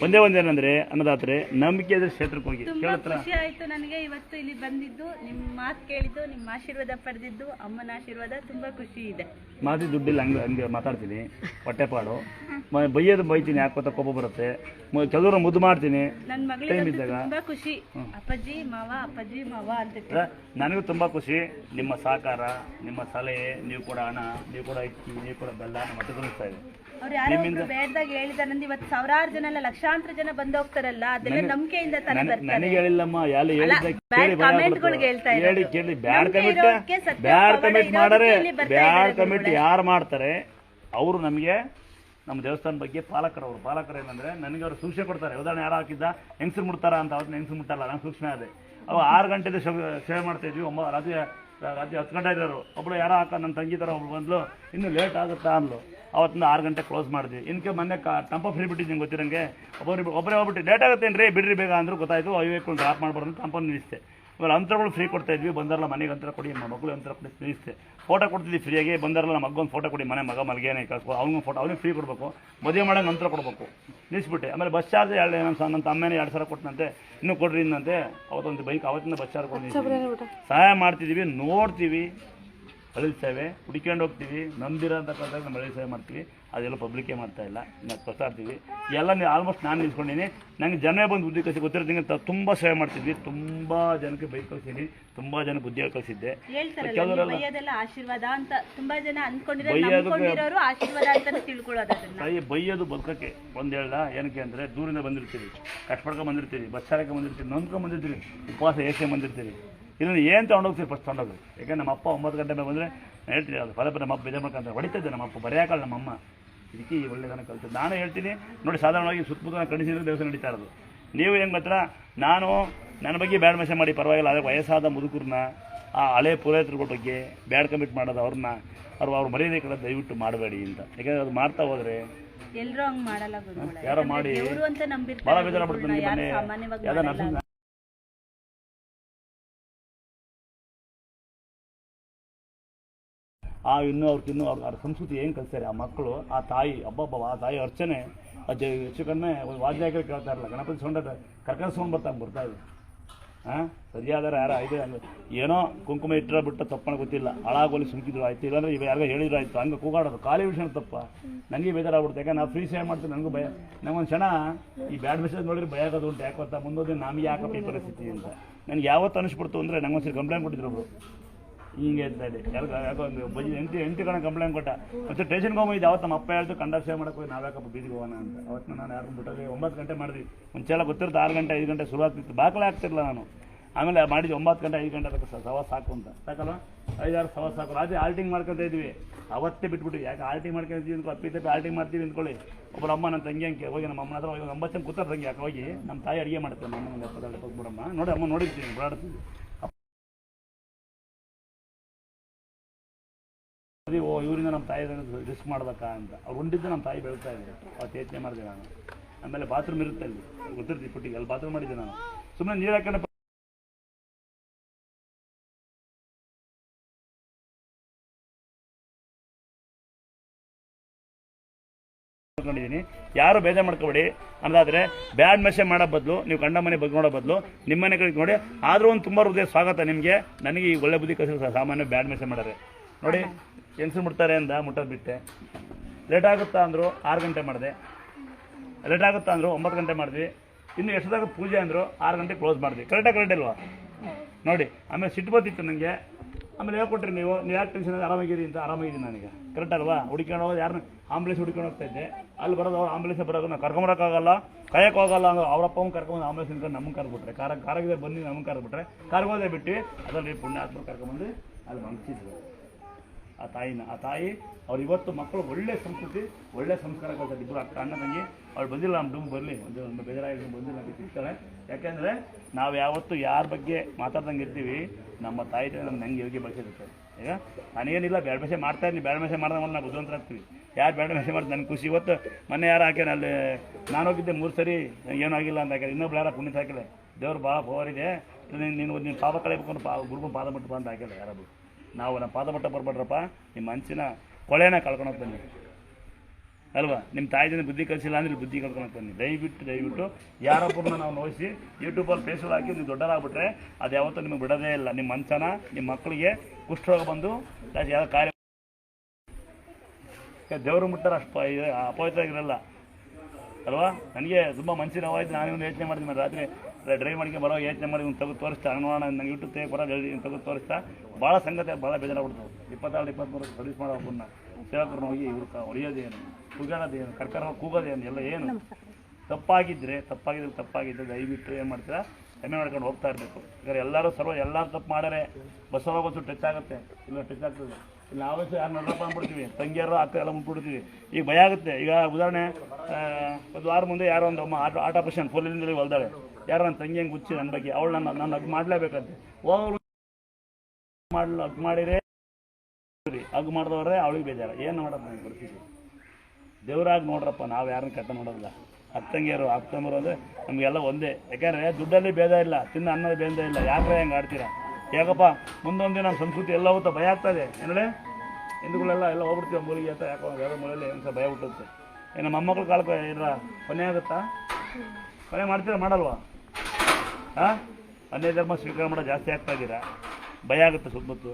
ಒಂದೇ ಒಂದೇನಂದ್ರೆ ಅನ್ನದಾತ್ರೆ ನಂಬಿಕೆ ಇದ್ರೆ ಕ್ಷೇತ್ರಕ್ಕೆ ಹೋಗಿ. ತುಂಬಾ ಕೇಳತ್ರ? ಖುಷಿ ಆಯ್ತು ನನಗೆ ಇವತ್ತು ಇಲ್ಲಿ ಬಂದಿದ್ದು. ನಿಮ್ಮ ಮಾತು ಕೇಳಿದ್ದು ನಿಮ್ಮ ಆಶೀರ್ವಾದ ಪಡೆದಿದ್ದು ಅಮ್ಮನ ಆಶೀರ್ವಾದ ತುಂಬಾ ಖುಷಿ ಇದೆ. ಮಾತಿ ದುಡ್ಡಿಲ್ಲ ಹಂಗ ಹಂಗೆ ಮಾತಾಡ್ತೀನಿ. ಹೊಟ್ಟೆಪಾಡು ಮ- ಬೈಯೋದು ಬೈತೀನಿ ಯಾಕೋತ ಕೋಪ ಬರುತ್ತೆ. ಕೆಲವರು ಮುದ್ದು ಮಾಡ್ತೀನಿ. ನನ್ನ Time ಮಗಳಿಗೆ ಇದ್ದಾಗ. ತುಂಬಾ ಖುಷಿ. ಅಪ್ಪಾಜಿ ಮಾವ ಅಪ್ಪಾಜಿ ಮಾವ ಅಂತ ನನಗೂ ತುಂಬ ಖುಷಿ. ನಿಮ್ಮ ಸಹಕಾರ ನಿಮ್ಮ ಸಲಹೆ ನೀವು ಕೂಡ ಹಣ ನೀವು ಕೂಡ ಅಕ್ಕಿ ನೀವು ಕೂಡ ಬೆಲ್ಲ ಮತ್ತೆ ಹತ್ರ ಇದೆ. ಅವ್ರು ಯಾರೋ ಒಬ್ರು ಬೇಡ್ದಾಗ ಹೇಳಿದಾರಂದ್ರೆ ಇವತ್ತು ಸಾವಿರಾರು ಜನ ಅಲ್ಲ ಲಕ್ಷಾಂತರ ಜನ ಬಂದು ಹೋಗ್ತಾರಲ್ಲ ಅದೆಲ್ಲ ನಂಬಿಕೆಯಿಂದ ತಾನೇ ನನಗೆ ಹೇಳಿಲ್ಲಮ್ಮ ಹೇಳಿದ್ದ bad ಕೇಳಿ ಭಯ comment ಆಗ್ಬಿಡ್ತು. ಗಳ್ಗೆ ಹೇಳ್ತಾ. ಹೇಳಿ ಕೇಳಿ ಬ್ಯಾಡ್ ಕಮಿಟ್ ಬ್ಯಾಡ್ ಕಮಿಟ್ ಮಾಡರೆ ಬ್ಯಾಡ್ ಕಮಿಟ್ ಯಾರು ಮಾಡ್ತಾರೆ? ಅವರು ನಮಗೆ ನಮ್ಮ ದೇವಸ್ಥಾನ ಬಗ್ಗೆ ಪಾಲಕರು ಅವರು. ಪಾಲಕರು ಏನಂದ್ರೆ ನನಗೆ ಅವರು ಸೂಕ್ಷ್ಮ ಕೊಡ್ತಾರೆ. ಉದಾಹರಣೆ ಯಾರು ಹಾಕಿದ್ದ? ಹೆಂಗಸರು ಮುಟ್ತಾರ ಅಂತ ಅವ್ರನ್ನ ಹೆಂಗಸರು ಮುಟ್ಟಲ್ಲ ನಾನು ಸೂಕ್ಷ್ಮ ಅದೇ. ಅವು ಆರು ಗಂಟೆದ ಸೇವೆ ಮಾಡ್ತಾ ಇದ್ವಿ. ಒಂಬ ರಾತ್ರಿ ರಾತ್ರಿ ಹತ್ತು ಗಂಟೆ ಇರೋರು. ಒಬ್ಬಳು ಯಾರೋ ಹಾಕ ನನ್ನ ತಂಗಿ ಥರ ಒಬ್ಳು ಬಂದ್ಲು ಇನ್ನೂ ಲೇಟ್ ಆಗುತ್ತಾ? ಅಂದ್ಲು. ಅವತ್ತಿಂದ ಆರು ಗಂಟೆ ಕ್ಲೋಸ್ ಮಾಡಿದ್ವಿ. ಇನ್ಕೆ ಮೊನ್ನೆ ಕ ಟಂಪ ಫ್ರೀ ಬಿಟ್ಟಿದ್ದೀನಿ ಗೊತ್ತಿರಂಗೆ ಒಬ್ಬರು ಒಬ್ಬರೇ ಹೋಗ್ಬಿಟ್ಟು ಲೇಟ್ ಆಗುತ್ತೇನು ರೀ ಬಿಡ್ರಿ ಬೇಗ ಅಂದರೂ ಗೊತ್ತಾಯಿತು. ಐವೇಕು ಡ್ರಾಪ್ ಮಾಡ್ಬಾರ್ದು ಅಂತ ಟಂಪ ನಿಲ್ಲಿಸ್ತೆ ಇವಾಗ ಅಂತರಗಳು ಫ್ರೀ ಕೊಡ್ತಾ ಇದ್ವಿ. ಬಂದಾರಲ್ಲ ಮನೆಗೆ ಅಂತರ ಕೊಡಿ ನಮ್ಮ ಮಗಳು ಅಂತರ ಕೊಡಿ ನಿಲ್ಲಿಸ್ತೆ ಫೋಟೋ ಕೊಡ್ತಿದ್ವಿ ಫ್ರೀಯಾಗಿ ಬಂದಾರಲ್ಲ ನಮ್ಮ ಮಗೊಂದು ಫೋಟೋ ಕೊಡಿ ಮನೆ ಮಗ ಮಲ್ಗೇನೆ ಕಳ್ಸ್ಕೊ ಅವ್ನಿಗೆ ಫೋಟೋ ಅವ್ನಿಗೆ ಫ್ರೀ ಕೊಡಬೇಕು. ಮದುವೆ ಮಾಡೋಂಗೆ ನಂತರ ಕೊಡಬೇಕು. ನಿಲ್ಲಿಸ್ಬಿಟ್ಟೆ. ಆಮೇಲೆ ಬಸ್ ಚಾರ್ಜ್ ಎರಡು ನನ್ನ ತಮ್ಮನೇ ಎರಡು ಸಾವಿರ ಕೊಟ್ಟನಂತೆ. ಇನ್ನೂ ಕೊಡ್ರಿ ಇನ್ನಂತೆ. ಅವತ್ತೊಂದು ಬೈಕ್ ಅವತ್ತಿಂದ ಬಸ್ ಚಾರ್ಜ್ ಕೊಡ್ತೀವಿ ಸಹಾಯ ಮಾಡ್ತಿದ್ದೀವಿ ನೋಡ್ತೀವಿ. ಹಳ್ಳಿ ಸೇವೆ ಹುಡ್ಕೊಂಡು ಹೋಗ್ತೀವಿ. ನಂಬಿರೋ ಅಂತಕ್ಕಂಥ ನಮ್ಮ ಹಳ್ಳಿ ಸೇವೆ ಮಾಡ್ತೀವಿ. ಅದೆಲ್ಲ ಪಬ್ಲಿಕ್ಕೇ ಮಾಡ್ತಾ ಇಲ್ಲ. ನಾವು ಕೊಡ್ತಾ ಇರ್ತೀವಿ ಎಲ್ಲ ನೀವು ಆಲ್ಮೋಸ್ಟ್ ನಾನು ನಿಲ್ಸ್ಕೊಂಡಿನಿ ನನಗೆ ಜನ ಬಂದು ಉದ್ಯೋಗ ಕಳಿಸಿ ಗೊತ್ತಿರೋದಂಗೆ ತುಂಬ ಸೇವೆ ಮಾಡ್ತಿದ್ವಿ. ತುಂಬ ಜನಕ್ಕೆ ಬೈಕ್ ಕಳಿಸಿದ್ದೀನಿ. ತುಂಬ ಜನಕ್ಕೆ ಉದ್ಯೋಗ ಕಳಿಸಿದ್ದೆ. ಆಶೀರ್ವಾದ ಅಂತ ತುಂಬಾ ಜನ ಬೈಯೋದು ಬದುಕಕ್ಕೆ. ಒಂದು ಹೇಳ ಏನಕ್ಕೆ ಅಂದರೆ ದೂರಿಂದ ಬಂದಿರ್ತೀವಿ. ಕಷ್ಟಪಡ್ಕೊಂಡು ಬಂದಿರ್ತೀವಿ. ಬಸ್ ಚಾಲಕ ಬಂದಿರ್ತೀವಿ. ನೊಂದ್ಕೊಂಡು ಬಂದಿರ್ತೀವಿ. ಉಪವಾಸ ಏಸೆ ಬಂದಿರ್ತೀರಿ ಇದನ್ನು ಏನು ತೊಗೊಂಡೋಗ್ತೀವಿ ಫಸ್ಟ್ ತೊಗೊಂಡೋಗಿ ಯಾಕಂದ್ರೆ ನಮ್ಮ ಅಪ್ಪ ಒಂಬತ್ತು ಗಂಟೆ ಮೇಲೆ ಬಂದರೆ ಹೇಳ್ತೀನಿ ಅದು ಪದ ಪದ ನಮ್ಮ ಅಪ್ಪ ಬೇಜಾರು ಮಾಡ್ಕೊಂತಾರೆ ಹೊಡಿತಿದ್ದೆ ನಮ್ಮ ಅಪ್ಪ ಬರೆಯೋಕಲ್ಲ ನಮ್ಮಮ್ಮ ಇದಕ್ಕೆ ಈ ಒಳ್ಳೆದನ್ನ ಕಲಿತು ನಾನು ಹೇಳ್ತೀನಿ ನೋಡಿ ಸಾಧಾರಣವಾಗಿ ಸುತ್ತಮುತ್ತ ಕಂಡಿಸಿದ್ರೆ ದೇವಸ್ಥಾನ ನಡೀತಾ ಇರೋದು. ನೀವು ಹೆಂಗೆ ಮಾತ್ರ ನಾನು ನನ್ನ ಬಗ್ಗೆ ಬ್ಯಾಡ್ ಮೆಸೇಜ್ ಮಾಡಿ ಪರವಾಗಿಲ್ಲ ಆದರೆ ವಯಸ್ಸಾದ ಮುದುಕರನ್ನ ಆ ಹಳೆ ಪುರೋಹಿತರ ಬಗ್ಗೆ ಬ್ಯಾಡ್ ಕಮಿಟ್ ಮಾಡೋದು ಅವ್ರನ್ನ ಅವ್ರು ಅವ್ರ ಮರ್ಯಾದೆ ಕಡೆ ದಯವಿಟ್ಟು ಮಾಡಬೇಡಿ ಅಂತ. ಯಾಕಂದ್ರೆ ಅದು ಮಾಡ್ತಾ ಹೋದರೆ ಎಲ್ಲರೂ ಹಂಗೆ ಮಾಡಲ್ಲ ಯಾರೋ ಮಾಡಿ ಭಾಳ ಬೇಜಾರು ಬಿಡ್ತಾರೆ ಯಾವ್ದೋ ಆ ಇನ್ನೂ ಅವ್ರಿಗೆ ಇನ್ನೂ ಅವ್ರ ಅವ್ರ ಸಂಸ್ಕೃತಿ ಏನು ಕಲಿಸ್ತಾರೆ, ಆ ಮಕ್ಕಳು, ಆ ತಾಯಿ ಹಬ್ಬ ಆ ತಾಯಿ ಅರ್ಚನೆ ಅದು ಹೆಚ್ಚು ಕಡಿಮೆ ಒಂದು ವಾದ್ಯ ಹಾಕಿ ಕೇಳ್ತಾ ಇರಲ್ಲ, ಗಣಪತಿ ಸೌಂಡ್ ಕರ್ಕರ್ ಸೌಂಡ್ ಬರ್ತಾ ಬರ್ತಾ ಇದೆ. ಹಾಂ? ಸರಿಯಾದಾರ ಯಾರ ಇದೆ ಏನೋ ಕುಂಕುಮ ಇಟ್ಟರೆ ಬಿಟ್ಟ ತಪ್ಪಣ ಗೊತ್ತಿಲ್ಲ, ಹಾಳಾಗೋಲಿ ಸುಮ್ಕಿದ್ರು, ಆಯ್ತು, ಇಲ್ಲಾಂದ್ರೆ ಇವ ಯಾರಿಗೋ ಹೇಳಿದ್ರು, ಆಯಿತು, ಹಂಗೆ ಕೂಗಾಡೋದು ಕಾಲಿ ವಿಷಯ ತಪ್ಪ. ನನಗೆ ಬೇಜಾರಾಗ್ಬಿಡುತ್ತೆ ಯಾಕೆ ನಾವು ಫ್ರೀ ಸೇವೆ ಮಾಡ್ತೀನಿ ನನಗೂ ಭಯ. ನಂಗೊಂದು ಕ್ಷಣ ಈ ಬ್ಯಾಡ್ ಮೆಸೇಜ್ ನೋಡಿದ್ರೆ ಭಯ ಆಗೋದು ಉಂಟು ಯಾಕೊತ್ತಾ ಮುಂದೋದ್ರೆ ನಮಗೆ ಯಾಕಪ್ಪ ಈ ಪರಿಸ್ಥಿತಿ ಅಂತ. ನನಗೆ ಯಾವತ್ತು ಅನಿಸ್ಬಿಡ್ತು ಅಂದರೆ ನಂಗೊಂದ್ಸರಿ ಕಂಪ್ಲೇಂಟ್ ಕೊಟ್ಟಿದ್ರು ಹಿಂಗೆ ಅಂತ ಹೇಳಿ ಯಾರು ಯಾಕೋ ಒಂದು ಬಜಿ ಎಂಟಿ ಎಂಟು ಕಣ ಕಂಪ್ಲೇಂಟ್ ಕೊಟ್ಟ. ಮತ್ತೆ ಟೇಷನ್ಗೆ ಹೋಗಿದ್ದೆ ಅವತ್ತು ನಮ್ಮ ಅಪ್ಪ ಹೇಳ್ತು ಕಂಡ ಸೇವೆ ಮಾಡಕ್ಕೆ ಹೋಗಿ ನಾವ್ಯಾಕಪ್ಪ ಬೀದಿಗೆ ಹೋಗೋಣ ಅಂತ. ಅವತ್ತು ನಾನು ಯಾರು ಬಿಟ್ಟರೆ ಒಂಬತ್ತು ಗಂಟೆ ಮಾಡಿದ್ವಿ. ಮುಂಚೆಲ್ಲ ಗೊತ್ತಿರುತ್ತೆ, ಆರು ಗಂಟೆ, ಐದು ಗಂಟೆ ಶುರು ಆಗ್ತಿತ್ತು ಬಾಕಲೆ ಆಗ್ತಿರಲಿಲ್ಲ ನಾನು. ಆಮೇಲೆ ಮಾಡಿದ್ವಿ, ಒಂಬತ್ತು ಗಂಟೆ, ಐದು ಗಂಟೆ ಅದಕ್ಕೆ ಸವ ಸಾಕು ಅಂತ. ಸಾಕಲ್ಲ ಐದಾರು ಸವಾ ಸಾಕು. ಅದೇ ಆಲ್ಟಿಂಗ್ ಮಾಡ್ಕೊಂತ ಇದ್ವಿ. ಅವತ್ತೇ ಬಿಟ್ಬಿಟ್ಟು ಯಾಕೆ ಆಲ್ಟಿಂಗ್ ಮಾಡ್ಕೊಂಡಿದ್ವಿ ಅಂತ ಅಪ್ಪಿ ತಪ್ಪಿ ಆಲ್ಟಿಂಗ್ ಮಾಡ್ತೀವಿ ಅಂದ್ಕೊಳ್ಳಿ. ಒಬ್ಬರ ಅಮ್ಮ ನನ್ನ ತಂಗಿ ಅಂಕೆ, ಹೋಗಿ ನಮ್ಮ ಅಮ್ಮನ ಹತ್ರ ಹೋಗಿ, ಒಂಬತ್ತು ಜನ ಕೂತಾರ ತಂಗಿ, ಯಾಕೆ ಹೋಗಿ? ನಮ್ಮ ತಾಯಿ ಅಡುಗೆ ಮಾಡ್ತಾರೆ ನಮ್ಮ ಎಪ್ಪತ್ತಲ್ಲಿ ಹೋಗ್ಬಿಡಮ್ಮ ನೋಡಿ ಅಮ್ಮ ನೋಡಿರ್ತೀನಿ ಓಡಾಡ್ತೀವಿ ಅದೇ ಓ ಇವರಿಂದ ನಮ್ಮ ತಾಯಿ ರಿಸ್ಕ್ ಮಾಡ್ಬೇಕಾ ಅಂತ. ಅವ್ರು ಉಂಡಿದ್ದು ನಮ್ಮ ತಾಯಿ ಬೆಳ್ತಾ ಇದ್ರು ಅವತ್ತು ಯೋಚನೆ ಮಾಡಿದೆ ನಾನು. ಆಮೇಲೆ ಬಾತ್ರೂಮ್ ಇರುತ್ತೆ ಅಲ್ಲಿ. ಗೊತ್ತಿರ್ತೀವಿ ಪುಟ್ಟಿಗೆ. ಅಲ್ಲಿ ಬಾತ್ರೂಮ್ ಮಾಡಿದ್ದೆ ನಾನು. ಸುಮ್ಮನೆ ನೀರು ಹಾಕೊಂಡು ಯಾರು ಬೇಜ ಮಾಡ್ಕೋಬೇಡಿ. ಅನ್ನೋದಾದ್ರೆ ಬ್ಯಾಡ್ ಮೆಸೇಜ್ ಮಾಡೋ ಬದಲು, ನೀವು ಗಂಡ ಮನೆ ಬಗ್ಗೆ ನೋಡೋ ಬದಲು ನಿಮ್ಮ ಮನೆ ಕಡೆ ನೋಡಿ, ಆದರೂ ಒಂದು ತುಂಬ ಹೃದಯ ಸ್ವಾಗತ ನಿಮಗೆ. ನನಗೆ ಈ ಒಳ್ಳೆ ಬುದ್ಧಿ ಕಸ ಸಾಮಾನ್ಯ ಬ್ಯಾಡ್ ಮೆಸೇಜ್ ಮಾಡಾರೆ. ನೋಡಿ ಹೆಂಗಸರು ಮುಟ್ತಾರೆ ಅಂದ ಮುಟ್ಟೋದು ಬಿಟ್ಟೆ. ಲೇಟ್ ಆಗುತ್ತಾ ಅಂದರು ಆರು ಗಂಟೆ ಮಾಡಿದೆ. ಲೇಟ್ ಆಗುತ್ತಾ ಅಂದರು ಒಂಬತ್ತು ಗಂಟೆ ಮಾಡಿದ್ವಿ. ಇನ್ನು ಎಷ್ಟೊತ್ತಾಗ ಪೂಜೆ ಅಂದರು ಆರು ಗಂಟೆ ಕ್ಲೋಸ್ ಮಾಡಿದ್ವಿ. ಕರೆಕ್ಟಾಗಿ ಕರೆಕ್ಟ್ ಅಲ್ವಾ ನೋಡಿ ಆಮೇಲೆ ಸಿಟ್ಟು ಬಂದಿತ್ತು ನನಗೆ ಆಮೇಲೆ ಹೇಳ್ಕೊಟ್ರಿ ನೀವು ನೀವು ಯಾಕೆ ಟೆನ್ಷನ್ ಆರಾಮಾಗಿರಿ ಅಂತ ಆರಾಮಾಗಿದ್ದೀನಿ ನನಗೆ. ಕರೆಕ್ಟ್ ಅಲ್ವಾ? ಹುಡ್ಕೊಂಡು ಹೋಗೋದು ಯಾರನ್ನ ಆಂಬುಲೆನ್ಸ್ ಹುಡ್ಕೊಂಡು ಹೋಗ್ತಾ ಇದ್ದೆ. ಅಲ್ಲಿ ಬರೋದು ಅವ್ರು ಆಂಬುಲೆನ್ಸ್ ಬರೋದು ನಾವು ಕರ್ಕೊಂಬರಕ್ಕಾಗಲ್ಲ. ಕಾಯಕ್ಕೆ ಹೋಗಲ್ಲ ಅಂದ್ರೆ ಅವ್ರ ಅಪ್ಪ ಕರ್ಕೊಂಡು ಆಂಬುಲೆನ್ಸ್ ನಿಂತ್ಕೊಂಡು ನಮ್ಗೆ ಕರ್ಬಿಟ್ರೆ ಕಾರ ಕಾರಾಗಿದೆ ಬಂದು ನಮ್ಗೆ ಕರ್ಬಿಟ್ರೆ ಕಾರ್ಗೋದೇ ಬಿಟ್ಟು ಅದರಲ್ಲಿ ಪುಣ್ಯಾತ್ಮ ಕರ್ಕೊಂಬಂದು ಅಲ್ಲಿ ಮಂಚಿದ್ರು ಆ ತಾಯಿನ, ಆ ತಾಯಿ, ಅವ್ರು ಇವತ್ತು ಮಕ್ಕಳು ಒಳ್ಳೆ ಸಂಸ್ಕೃತಿ, ಒಳ್ಳೆ ಸಂಸ್ಕಾರ ಕಲ್ತಾರೆ ಇಬ್ಬರು ಅಕ್ಕ ಅಣ್ಣ ತಂಗಿ ಅವ್ರು ಬಂದಿಲ್ಲ, ನಮ್ಮ ಡೂಮ್ ಬರಲಿ, ಒಂದು ಬೇಜಾರಾಗಿ ಬಂದಿಲ್ಲ ಅಂತ ತಿಳ್ತಾಳೆ. ಯಾಕೆಂದರೆ ನಾವು ಯಾವತ್ತು ಯಾರ ಬಗ್ಗೆ ಮಾತಾಡ್ದಂಗೆ ಇರ್ತೀವಿ ನಮ್ಮ ತಾಯಿ ತಾಯಿ ನಮ್ಮ ನಂಗೆ ಯೋಗ್ಯ ಬಳಸಿರುತ್ತೆ. ಈಗ ನಾನೇನಿಲ್ಲ, ಬ್ಯಾಡ ಮೆಸೆ ಮಾಡ್ತಾ ಇದ್ದೀನಿ, ಬ್ಯಾಡ ಮೆಸೆ ಮಾಡಿದ ನಾವು ಬುದ್ಧಿವಂತರ ಆಗ್ತೀವಿ. ಯಾರು ಬ್ಯಾಡ ಮೆಸೆ ಮಾಡಿದ್ರೆ ನನಗೆ ಖುಷಿ. ಇವತ್ತು ಮೊನ್ನೆ ಯಾರು ಹಾಕ್ಯಾನ ಅಲ್ಲಿ, ನಾನು ಹೋಗಿದ್ದೆ ಮೂರು ಸರಿ, ಏನೂ ಆಗಿಲ್ಲ ಅಂತ ಹಾಕಿದೆ ಇನ್ನೊಬ್ರು ಯಾರು ಪುಣ್ಯ ಹಾಕಿಲ್ಲ ದೇವ್ರು ಭಾಳ ಪವರ್ ಇದೆ, ನೀನು ನೀನು ಪಾಪ ಕಳೆಯಬೇಕು ಅಂತ ಪಾ, ಗುರುಗು ಪಾದ ಬಿಟ್ಟು ಅಂತ ಹಾಕಿಲ್ಲ ಯಾರದು ನಾವು ನಮ್ಮ ಪಾದ ಮಟ್ಟ ಬರ್ಬೇಡ್ರಪ್ಪ. ನಿಮ್ಮ ಮನಸ್ಸಿನ ಕೊಳೆನ ಕಳ್ಕೊಳಕ್ಕೆ ಬನ್ನಿ. ಅಲ್ವಾ? ನಿಮ್ಮ ತಾಯಿ ಬುದ್ಧಿ ಕಲಿಸಿಲ್ಲ ಅಂದ್ರೆ ಬುದ್ಧಿ ಕಳ್ಕೊಳಕ್ಕೆ ಬನ್ನಿ. ದಯವಿಟ್ಟು ದಯವಿಟ್ಟು ಯಾರೊಬ್ಬರನ್ನ ನಾವು ನೋಯಿಸಿ ಯೂಟ್ಯೂಬಲ್ಲಿ ಫೇಸ್ಬುಕ್ ಹಾಕಿ ನೀವು ದೊಡ್ಡದಾಗ್ಬಿಟ್ರೆ ಅದು ಯಾವತ್ತೂ ನಿಮಗೆ ಬಿಡೋದೇ ಇಲ್ಲ. ನಿಮ್ಮ ಮನ್ಸನ ನಿಮ್ಮ ಮಕ್ಕಳಿಗೆ ಕುಷ್ಠರೋಗ ಬಂದು ಯಾವ ಕಾರ್ಯ ದೇವರು ಮುಟ್ಟಾರ ಅಷ್ಟು ಅಪವಿತ್ರ ಆಗಿರಲ್ಲ ಅಲ್ವಾ? ನನಗೆ ತುಂಬ ಮನಸ್ಸಿನ ನೋವಾಯ್ತು ನಾನು ಒಂದು ಯೋಚನೆ ಮಾಡ್ತೀನಿ ರಾತ್ರಿ ಡ್ರೈವ್ ಮಾಡ್ಕೊಂಡು ಬರೋ ಯೋಚನೆ ಮಾಡಿ ಒಂದು ತೆಗೆದು ತೋರಿಸ್ತಾ. ನೋಡೋಣ ನನಗೆ ಯೂಟ್ಯೂಬ್ ತೆಗೆ ಬರೋ ತೆಗೆದು ತೋರಿಸ್ತಾ. ಭಾಳ ಸಂಗತಿ ಭಾಳ ಬೇಜಾರಾಗ್ಬಿಡ್ತು ಇಪ್ಪತ್ತಾರು ಇಪ್ಪತ್ತ್ಮೂರು ಸರ್ವಿಸ್ ಮಾಡೋ ಹುನ್ನ ಸೇವಕರನ್ನ ಹೋಗಿ ಇವ್ರು ಹೊಡಿಯೋದೇನು ಕೂಗಾಡೋದೇನು ಕರ್ಕರ ಕೂಗೋದೇನು ಎಲ್ಲ ಏನು? ತಪ್ಪಾಗಿದ್ದರೆ ತಪ್ಪಾಗಿದ್ರೆ ತಪ್ಪಾಗಿದ್ದರೆ ದಯವಿಟ್ಟು ಏನು ಮಾಡ್ತೀರಾ? ಹೆಮ್ಮೆ ಮಾಡ್ಕೊಂಡು ಹೋಗ್ತಾ ಇರಬೇಕು. ಯಾಕಂದ್ರೆ ಎಲ್ಲರೂ ಸರ್ವ, ಎಲ್ಲರೂ ತಪ್ಪು ಮಾಡಾರೆ ಬಸ್ಸಲ್ಲಿ ಹೋಗೋದು ಟಚ್ ಆಗುತ್ತೆ. ಇಲ್ಲ ಟಚ್ ಆಗ್ತದೆ. ಇಲ್ಲ ನಾವೇ ಯಾರು ನೋಡಪ್ಪ ಅಂದ್ಬಿಡ್ತೀವಿ. ತಂಗಿಯರು ಅಕ್ಕ ಎಲ್ಲ ಮುಂದ್ಬಿಡ್ತೀವಿ ಈಗ ಭಯ ಆಗುತ್ತೆ. ಈಗ ಉದಾಹರಣೆ ಒಂದು ವಾರ ಮುಂದೆ ಯಾರೋ ಒಂದು ಆಟೋ ಆಟೋ ಪರ್ಸನ್ ಫೋಲಿಂದಲ್ಲಿ ಹೊಲ್ದಾಳೆ. ಯಾರೋ ನನ್ನ ತಂಗಿ ಹೆಂಗೆ ಗುಚ್ಚಿ ನನ್ನ ಬಗ್ಗೆ, ಅವಳು ನನ್ನ ನಾನು ಅದು ಮಾಡಲೇಬೇಕಂತೆ. ಹೋಗೋರು ಮಾಡಲು ಅದು ಮಾಡಿದ್ರೆ ಅಗ್ ಮಾಡಿದವ್ರೆ ಅವಳಿಗೆ ಬೇಜಾರು. ಏನು ಮಾಡೋದು ನನಗೆ ಬರ್ತೀವಿ ದೇವ್ರಾಗಿ ನೋಡ್ರಪ್ಪ, ನಾವು ಯಾರನ್ನ ಕಟ್ಟ ನೋಡೋದಿಲ್ಲ ಅತ್ತಂಗಿಯರು ಅಕ್ಕಂಬರು ಅಂದರೆ ನಮಗೆಲ್ಲ ಒಂದೇ. ಯಾಕೆಂದರೆ ದುಡ್ಡಲ್ಲಿ ಭೇದ ಇಲ್ಲ ತಿನ್ನ ಅನ್ನದ ಭೇದ ಇಲ್ಲ. ಯಾಕೆ ಹೆಂಗೆ ಆಡ್ತೀರಾ? ಯಾಕಪ್ಪ ಮುಂದೊಂದು ನಮ್ಮ ಸಂಸ್ಕೃತಿ ಎಲ್ಲ ಹೋಗ್ತಾ ಭಯ ಆಗ್ತದೆ. ಏನೇ ಹಿಂದೂಗಳೆಲ್ಲ ಎಲ್ಲ ಹೋಗ್ಬಿಡ್ತೀವಿ ಮೂಲಿಗೆ ಅಂತ ಯಾಕೋ ಯಾರೋ ಮೂಲೆಯಲ್ಲಿ ಏನು ಭಯ ಹುಟ್ಟುತ್ತೆ. ಏನು ನಮ್ಮ ಮೊಮ್ಮಕ್ಳು ಕಾಲಕ್ಕೆ ಏನಾರ ಕೊನೆ ಆಗುತ್ತಾ? ಕೊನೆ ಮಾಡ್ತೀರಾ? ಮಾಡಲ್ವಾ? ಹಾಂ ಅನ್ಯ ಧರ್ಮ ಸ್ವೀಕಾರ ಮಾಡೋ ಜಾಸ್ತಿ ಆಗ್ತಾ ಇದ್ದೀರಾ? ಭಯ ಆಗುತ್ತೆ ಸುತ್ತಮುತ್ತು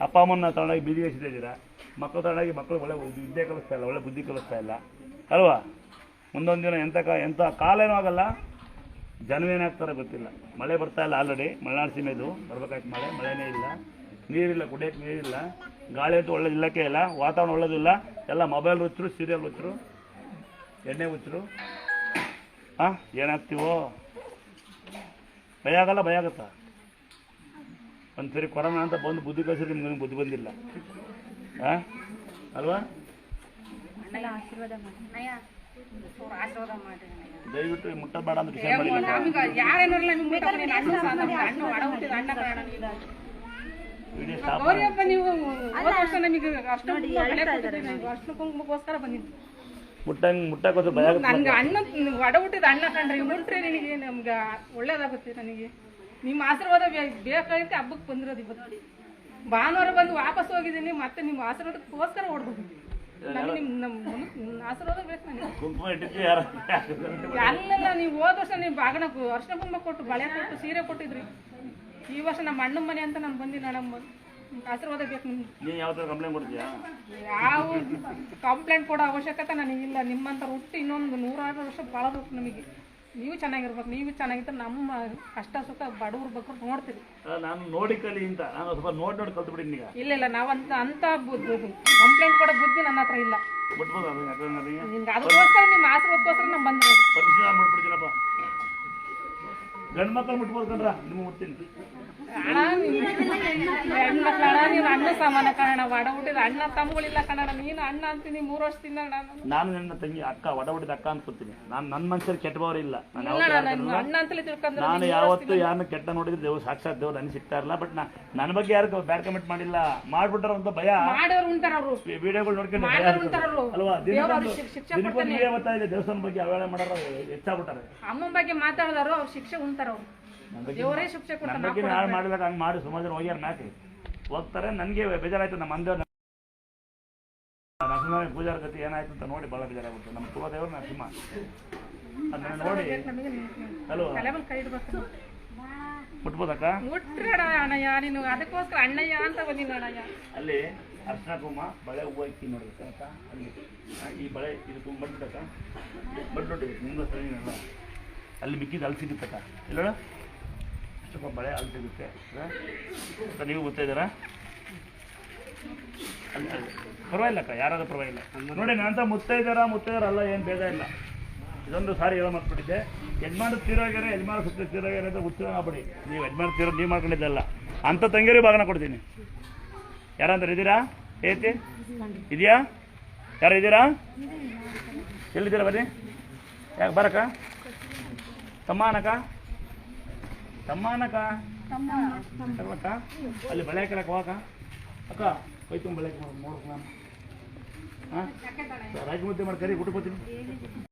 ಅಪ್ಪ ಅಮ್ಮನ ತಗೊಂಡೋಗಿ ಬೀದಿಗೆ ಹಚ್ಚಿತಾ ಇದ್ದೀರಾ? ಮಕ್ಕಳು ತಗೊಂಡೋಗಿ ಮಕ್ಕಳು ಒಳ್ಳೆ ವಿದ್ಯೆ ಕಲಿಸ್ತಾ ಇಲ್ಲ, ಒಳ್ಳೆ ಬುದ್ಧಿ ಕಲಿಸ್ತಾ ಇಲ್ಲ. ಅಲ್ವಾ? ಮುಂದೊಂದು ದಿನ ಎಂಥ ಕಾ ಎಂಥ ಕಾಲೇನೂ ಆಗಲ್ಲ. ಜನವೇನಾಗ್ತಾರೆ ಗೊತ್ತಿಲ್ಲ. ಮಳೆ ಬರ್ತಾ ಇಲ್ಲ ಆಲ್ರೆಡಿ ಮಲೆನಾಡು ಸೀಮೆದು. ಬರ್ಬೇಕಾಯ್ತು ಮಳೆ. ಮಳೆನೇ ಇಲ್ಲ. ನೀರಿಲ್ಲ, ಕುಡಿಯೋಕ್ಕೆ ನೀರಿಲ್ಲ. ಗಾಳಿ ಅಂತೂ ಒಳ್ಳೆ ಇಲ್ಲಕ್ಕೆ ಇಲ್ಲ. ವಾತಾವರಣ ಒಳ್ಳೇದಿಲ್ಲ. ಎಲ್ಲ ಮೊಬೈಲ್ ಹುಚ್ಚರು ಸೀರಿಯಲ್ ಹುಚ್ಚರು ಎಣ್ಣೆ ಹುಚ್ಚರು ಹಾಂ ಏನಾಗ್ತೀವೋ? ಭಯ ಆಗಲ್ಲ, ಭಯ ಆಗುತ್ತಾ? ಒಂದು ಸರಿ ಕೊರೋನಾ ಅಂತ ಬಂದು ಬುದ್ಧಿ ಕಳಿಸಿದ್ರೆ ನಿಮ್ಗೆ ಬುದ್ಧಿ ಬಂದಿಲ್ಲ. ಹಾಂ ಅಲ್ವಾ? ದಯವಿಟ್ಟು ಮುಟ್ಟಬೇಡ ಅಂತ ವಿಷಯ ಮಾಡಿ. ನಮಗೆ ಮುಟ್ಟಂಗೆ ಮುಟ್ಟಕ್ಕೋಸ್ಕರ ಭಯ ನನ್ಗೆ ಅಣ್ಣ ಒಡ ಹುಟ್ಟಿದ ಅಣ್ಣ ಕಂಡ್ರಿ ಮುಟ್ರೆ ನಿನಗೆ ನಮ್ಗೆ ಒಳ್ಳೇದಾಗುತ್ತೆ ನನಗೆ. ನಿಮ್ಮ ಆಶೀರ್ವಾದ ಬೇಕಾಗಿತ್ತು ಹಬ್ಬಕ್ಕೆ ಬಂದಿರೋದು ಇವತ್ತು. ಭಾನುವಾರ ಬಂದು ವಾಪಸ್ ಹೋಗಿದ್ದೀನಿ ಮತ್ತೆ ನಿಮ್ಮ ಆಶೀರ್ವಾದಕ್ಕೋಸ್ಕರ ಓಡ್ಬೋದು. ನನಗೆ ನಿಮ್ಮ ನಮ್ಮ ಆಶೀರ್ವಾದ ಬೇಕು ನನಗೆ. ಅಲ್ಲೆಲ್ಲ ನೀವು ಹೋದ ವರ್ಷ ನೀವು ಬಾಗಣ ಅರ್ಶನ ಕುಂಭ ಕೊಟ್ಟು ಬಳೆ ಕೊಟ್ಟು ಸೀರೆ ಕೊಟ್ಟಿದ್ರಿ. ಈ ವರ್ಷ ನಮ್ಮ ಅಣ್ಣನ ಮನೆ ಅಂತ ನಾನು ಬಂದಿಲ್ಲ ನಮ್ಮ ಆಶೀರ್ವಾದ ಬೇಕು ನಿಮ್ಗೆ. ಯಾವ ಕಂಪ್ಲೇಂಟ್ ಕೊಡ್ತೀಯಾ? ಯಾವ ಕಂಪ್ಲೇಂಟ್ ಕೊಡೋ ಅವಶ್ಯಕತೆ ನನಗಿಲ್ಲ. ನಿಮ್ಮಂತ ಹುಟ್ಟು ಇನ್ನೊಂದು ನೂರಾರು ವರ್ಷ ಬಾಳಬೇಕು ನಮಗೆ. ನೀವು ಚೆನ್ನಾಗಿರ್ಬೇಕು ನೀವು ಚೆನ್ನಾಗಿದ್ರೆ ನಮ್ಮ ಕಷ್ಟ ಸುಖ ಬಡವ್ರ ಬಗ್ಗೆ ನೋಡ್ತೀವಿ. ಅಲ್ಲ, ನಾನು ನೋಡಿ ಕಲಿ ಅಂತ ನಾನು ಸ್ವಲ್ಪ ನೋಡಿ ನೋಡಿ ಕಲ್ತು ಬಿಟ್ಟಿನಿ ಈಗ. ಇಲ್ಲ ಇಲ್ಲ ನಾವಂತ ಅಂತ ಬುದ್ಧಿ ಕಂಪ್ಲೇಂಟ್ ಕೊಡೋ ಬುದ್ಧಿ ನನ್ನ ಹತ್ರ ಇಲ್ಲ. ಬಿಟ್ಬೋದು ಅದು ಯಾಕಂದ್ರೆ ನಿಮ್ಗೆ ಅದಕ್ಕೋಸ್ಕರ ನಿಮ್ಮ ಆಶೀರ್ವಾದಕ್ಕೋಸ್ಕರ ನಾನು ಬಂದಿರೋದು. ಪರ್ಮಿಷನ್ ಮಾಡ್ಬಿಡ್ತೀನಪ್ಪ ಗಂಡು ಮಕ್ಕಳು ಮುಟ್ಬೋದು ಕಣ್ರ ನಿಮ್ಗೆ ಮುಟ್ತೀನಿ. ಅಣ್ಣ ಹೆಣ್ಮಕ್ಳು ಅಣ್ಣ ನೀನು ಅಣ್ಣ ಸಮಾನ ಕಣ ಒಡ ಹುಟ್ಟಿದ ಅಣ್ಣ ತಮ್ಮಗಳಿಲ್ಲ ಕಣಣ್ಣ ನೀನು ಅಣ್ಣ ಅಂತೀನಿ ಮೂರು ವರ್ಷದಿಂದ ನಾನು ನಾನು ನನ್ನ ತಂಗಿ ಅಕ್ಕ ಒಡ ಹುಟ್ಟಿದ ಅಕ್ಕ ಅನ್ಕೊತೀನಿ. ನಾನು ನನ್ನ ಮನುಷ್ಯರು ಕೆಟ್ಟವರು ಇಲ್ಲ. ನಾನು ಯಾವತ್ತೂ ಅಣ್ಣ, ಅಣ್ಣ ಅಂತಲೇ ತಿಳ್ಕೊಂಡ್ರೆ ನಾನು ಯಾವತ್ತೂ ಯಾರನ್ನ ಕೆಟ್ಟ ನೋಡಿದ್ರೆ ದೇವ್ರು ಸಾಕ್ಷಾತ್ ದೇವ್ರು ನನಗೆ ಸಿಗ್ತಾ ಇರಲ್ಲ. ಬಟ್ ನಾ ನನ್ನ ಬಗ್ಗೆ ಯಾರು ಬ್ಯಾಡ್ ಕಮೆಂಟ್ ಮಾಡಿಲ್ಲ. ಮಾಡ್ಬಿಟ್ರ ಅಂತ ಭಯ. ಮಾಡೋರು ಉಂಟಾರ ಅವರು. ವಿಡಿಯೋಗಳು ನೋಡ್ಕೊಂಡು ಭಯ ಆಗ್ತದೆ. ಅಲ್ವಾ? ದೇವ್ರು ಅವ್ರಿಗೆ ಶಿಕ್ಷೆ ಶಿಕ್ಷೆ ದಿನಕ್ಕೊಂದು ಕೊಡ್ತಾನೆ ನೀವೇ ಗೊತ್ತಾ ಇದೆ ದೇವಸ್ಥಾನ ಬಗ್ಗೆ ಅವೇಳೆ ಮಾಡೋರು ಹೆಚ್ಚಾಗ್ಬಿಟ್ಟಾರೆ. ಅಮ್ಮನ ಬಗ್ಗೆ ಮಾತಾಡಿದಾರು ಅವ್ರು ಶಿಕ್ಷೆ ಉಂಟಾರ ಅವ್ರು. ದೇವರೇ ಶಿಕ್ಷೆ ನನ್ನ ಕೊಡ್ತಾನೆ ಬಗ್ಗೆ ಯಾರು ಮಾಡಿದಾಗ ಹಂಗೆ ಮಾಡಿ ಸುಮಾರು ಜನ ಹೋಗ್ಯಾರ ಮ್ಯಾಕೆ ಹೋಗ್ತಾರೆ ನನಗೆ ಬೇಜಾರಾಯ್ತು ನಮ್ಮ ಮಂದಿ ನರಸಿಂಹ ಪೂಜಾರ ಗತಿ ಏನಾಯ್ತು ಅಂತ ನೋಡಿ ಭಾಳ ಬೇಜಾರಾಗುತ್ತೆ ನಮ್ಮ ಕುಲದೇವರು ನರಸಿಂಹ. ಅದನ್ನ ನೋಡಿ ಹಲೋ. ಮುಟ್ಬೋದಕ್ಕ? ನೀನು ಅದಕ್ಕೋಸ್ಕರ ಅಣ್ಣಯ್ಯ ಅಂತ ಬಂದಿನ ಅಣ್ಣಯ್ಯ. ಅಲ್ಲಿ ಅರ್ಶನ ಕುಮ ಬಳೆ ಹೂವು ಇಕ್ಕಿ ನೋಡಿ ಅಕ್ಕ ಅಲ್ಲಿ ಆ, ಈ ಬಳೆ ಇದು ತುಂಬ ಬಡ್ಬಿಟ್ಟಕ್ಕ ಬಡ್ಬಿಟ್ಟು ಅಲ್ಲಿ ಮಿಕ್ಕಿದ ಅಲ್ಲಿ ಸಿಗುತ್ತಕ್ಕ ಇಲ್ಲ ಸ್ವಲ್ಪ ಬಳೆ ಅಲ್ಲಿ ಸಿಗುತ್ತೆ. ನೀವು ಗೊತ್ತಿದ್ದೀರಾ. ಪರವಾಗಿಲ್ಲ ಅಕ್ಕ ಯಾರಾದ್ರೂ ಪರವಾಗಿಲ್ಲ. ನೋಡಿ ನಾನಂತ ಮುತ್ತೈದಾರ ಮುತ್ತೈದಾರ ಅಲ್ಲ ಏನು ಭೇದ ಇಲ್ಲ. ಇದೊಂದು ಸಾರಿ ಹೇಳೋ ಮಾಡ್ಬಿಟ್ಟಿದ್ದೆ ಯಜಮಾನ ತೀರೋಗ್ಯಾರ ಯಜಮಾನ ಸುತ್ತ ತೀರೋಗ್ಯಾರ ಅಂತ ಉತ್ತರ ಮಾಡ್ಬಿಡಿ ನೀವು ಯಜಮಾನ ತೀರ ನೀವು ಮಾಡ್ಕೊಂಡಿದ್ದಲ್ಲ. ಅಂಥ ತಂಗೇರಿ ಭಾಗನ ಕೊಡ್ತೀನಿ. ಯಾರಂದ್ರೆ ಇದ್ದೀರಾ? ಏತಿ? ಇದೆಯಾ? ಯಾರು ಇದ್ದೀರಾ? ಎಲ್ಲಿದ್ದೀರಾ ಬನ್ನಿ? ಯಾಕೆ ಬರಕ್ಕ? ತಮ್ಮ ಅನಕ ತಮ್ಮ. ಅನಕ ತಮ್ಮಕ್ಕ? ಅಲ್ಲಿ ಬಳೆ ಹಾಕಲಕ್ಕ ಹೋಗ ಅಕ್ಕ ತುಂಬ ಬಳೆ ಹಾಕಿ ನೋಡ್ಬೇಕು ನಾನು ಹಾಂ? ರಾಜಮುದ್ದೆ ಮಾಡಿ ಕರಿ ಊಟಕ್ಕೆ ಬರ್ತೀನಿ.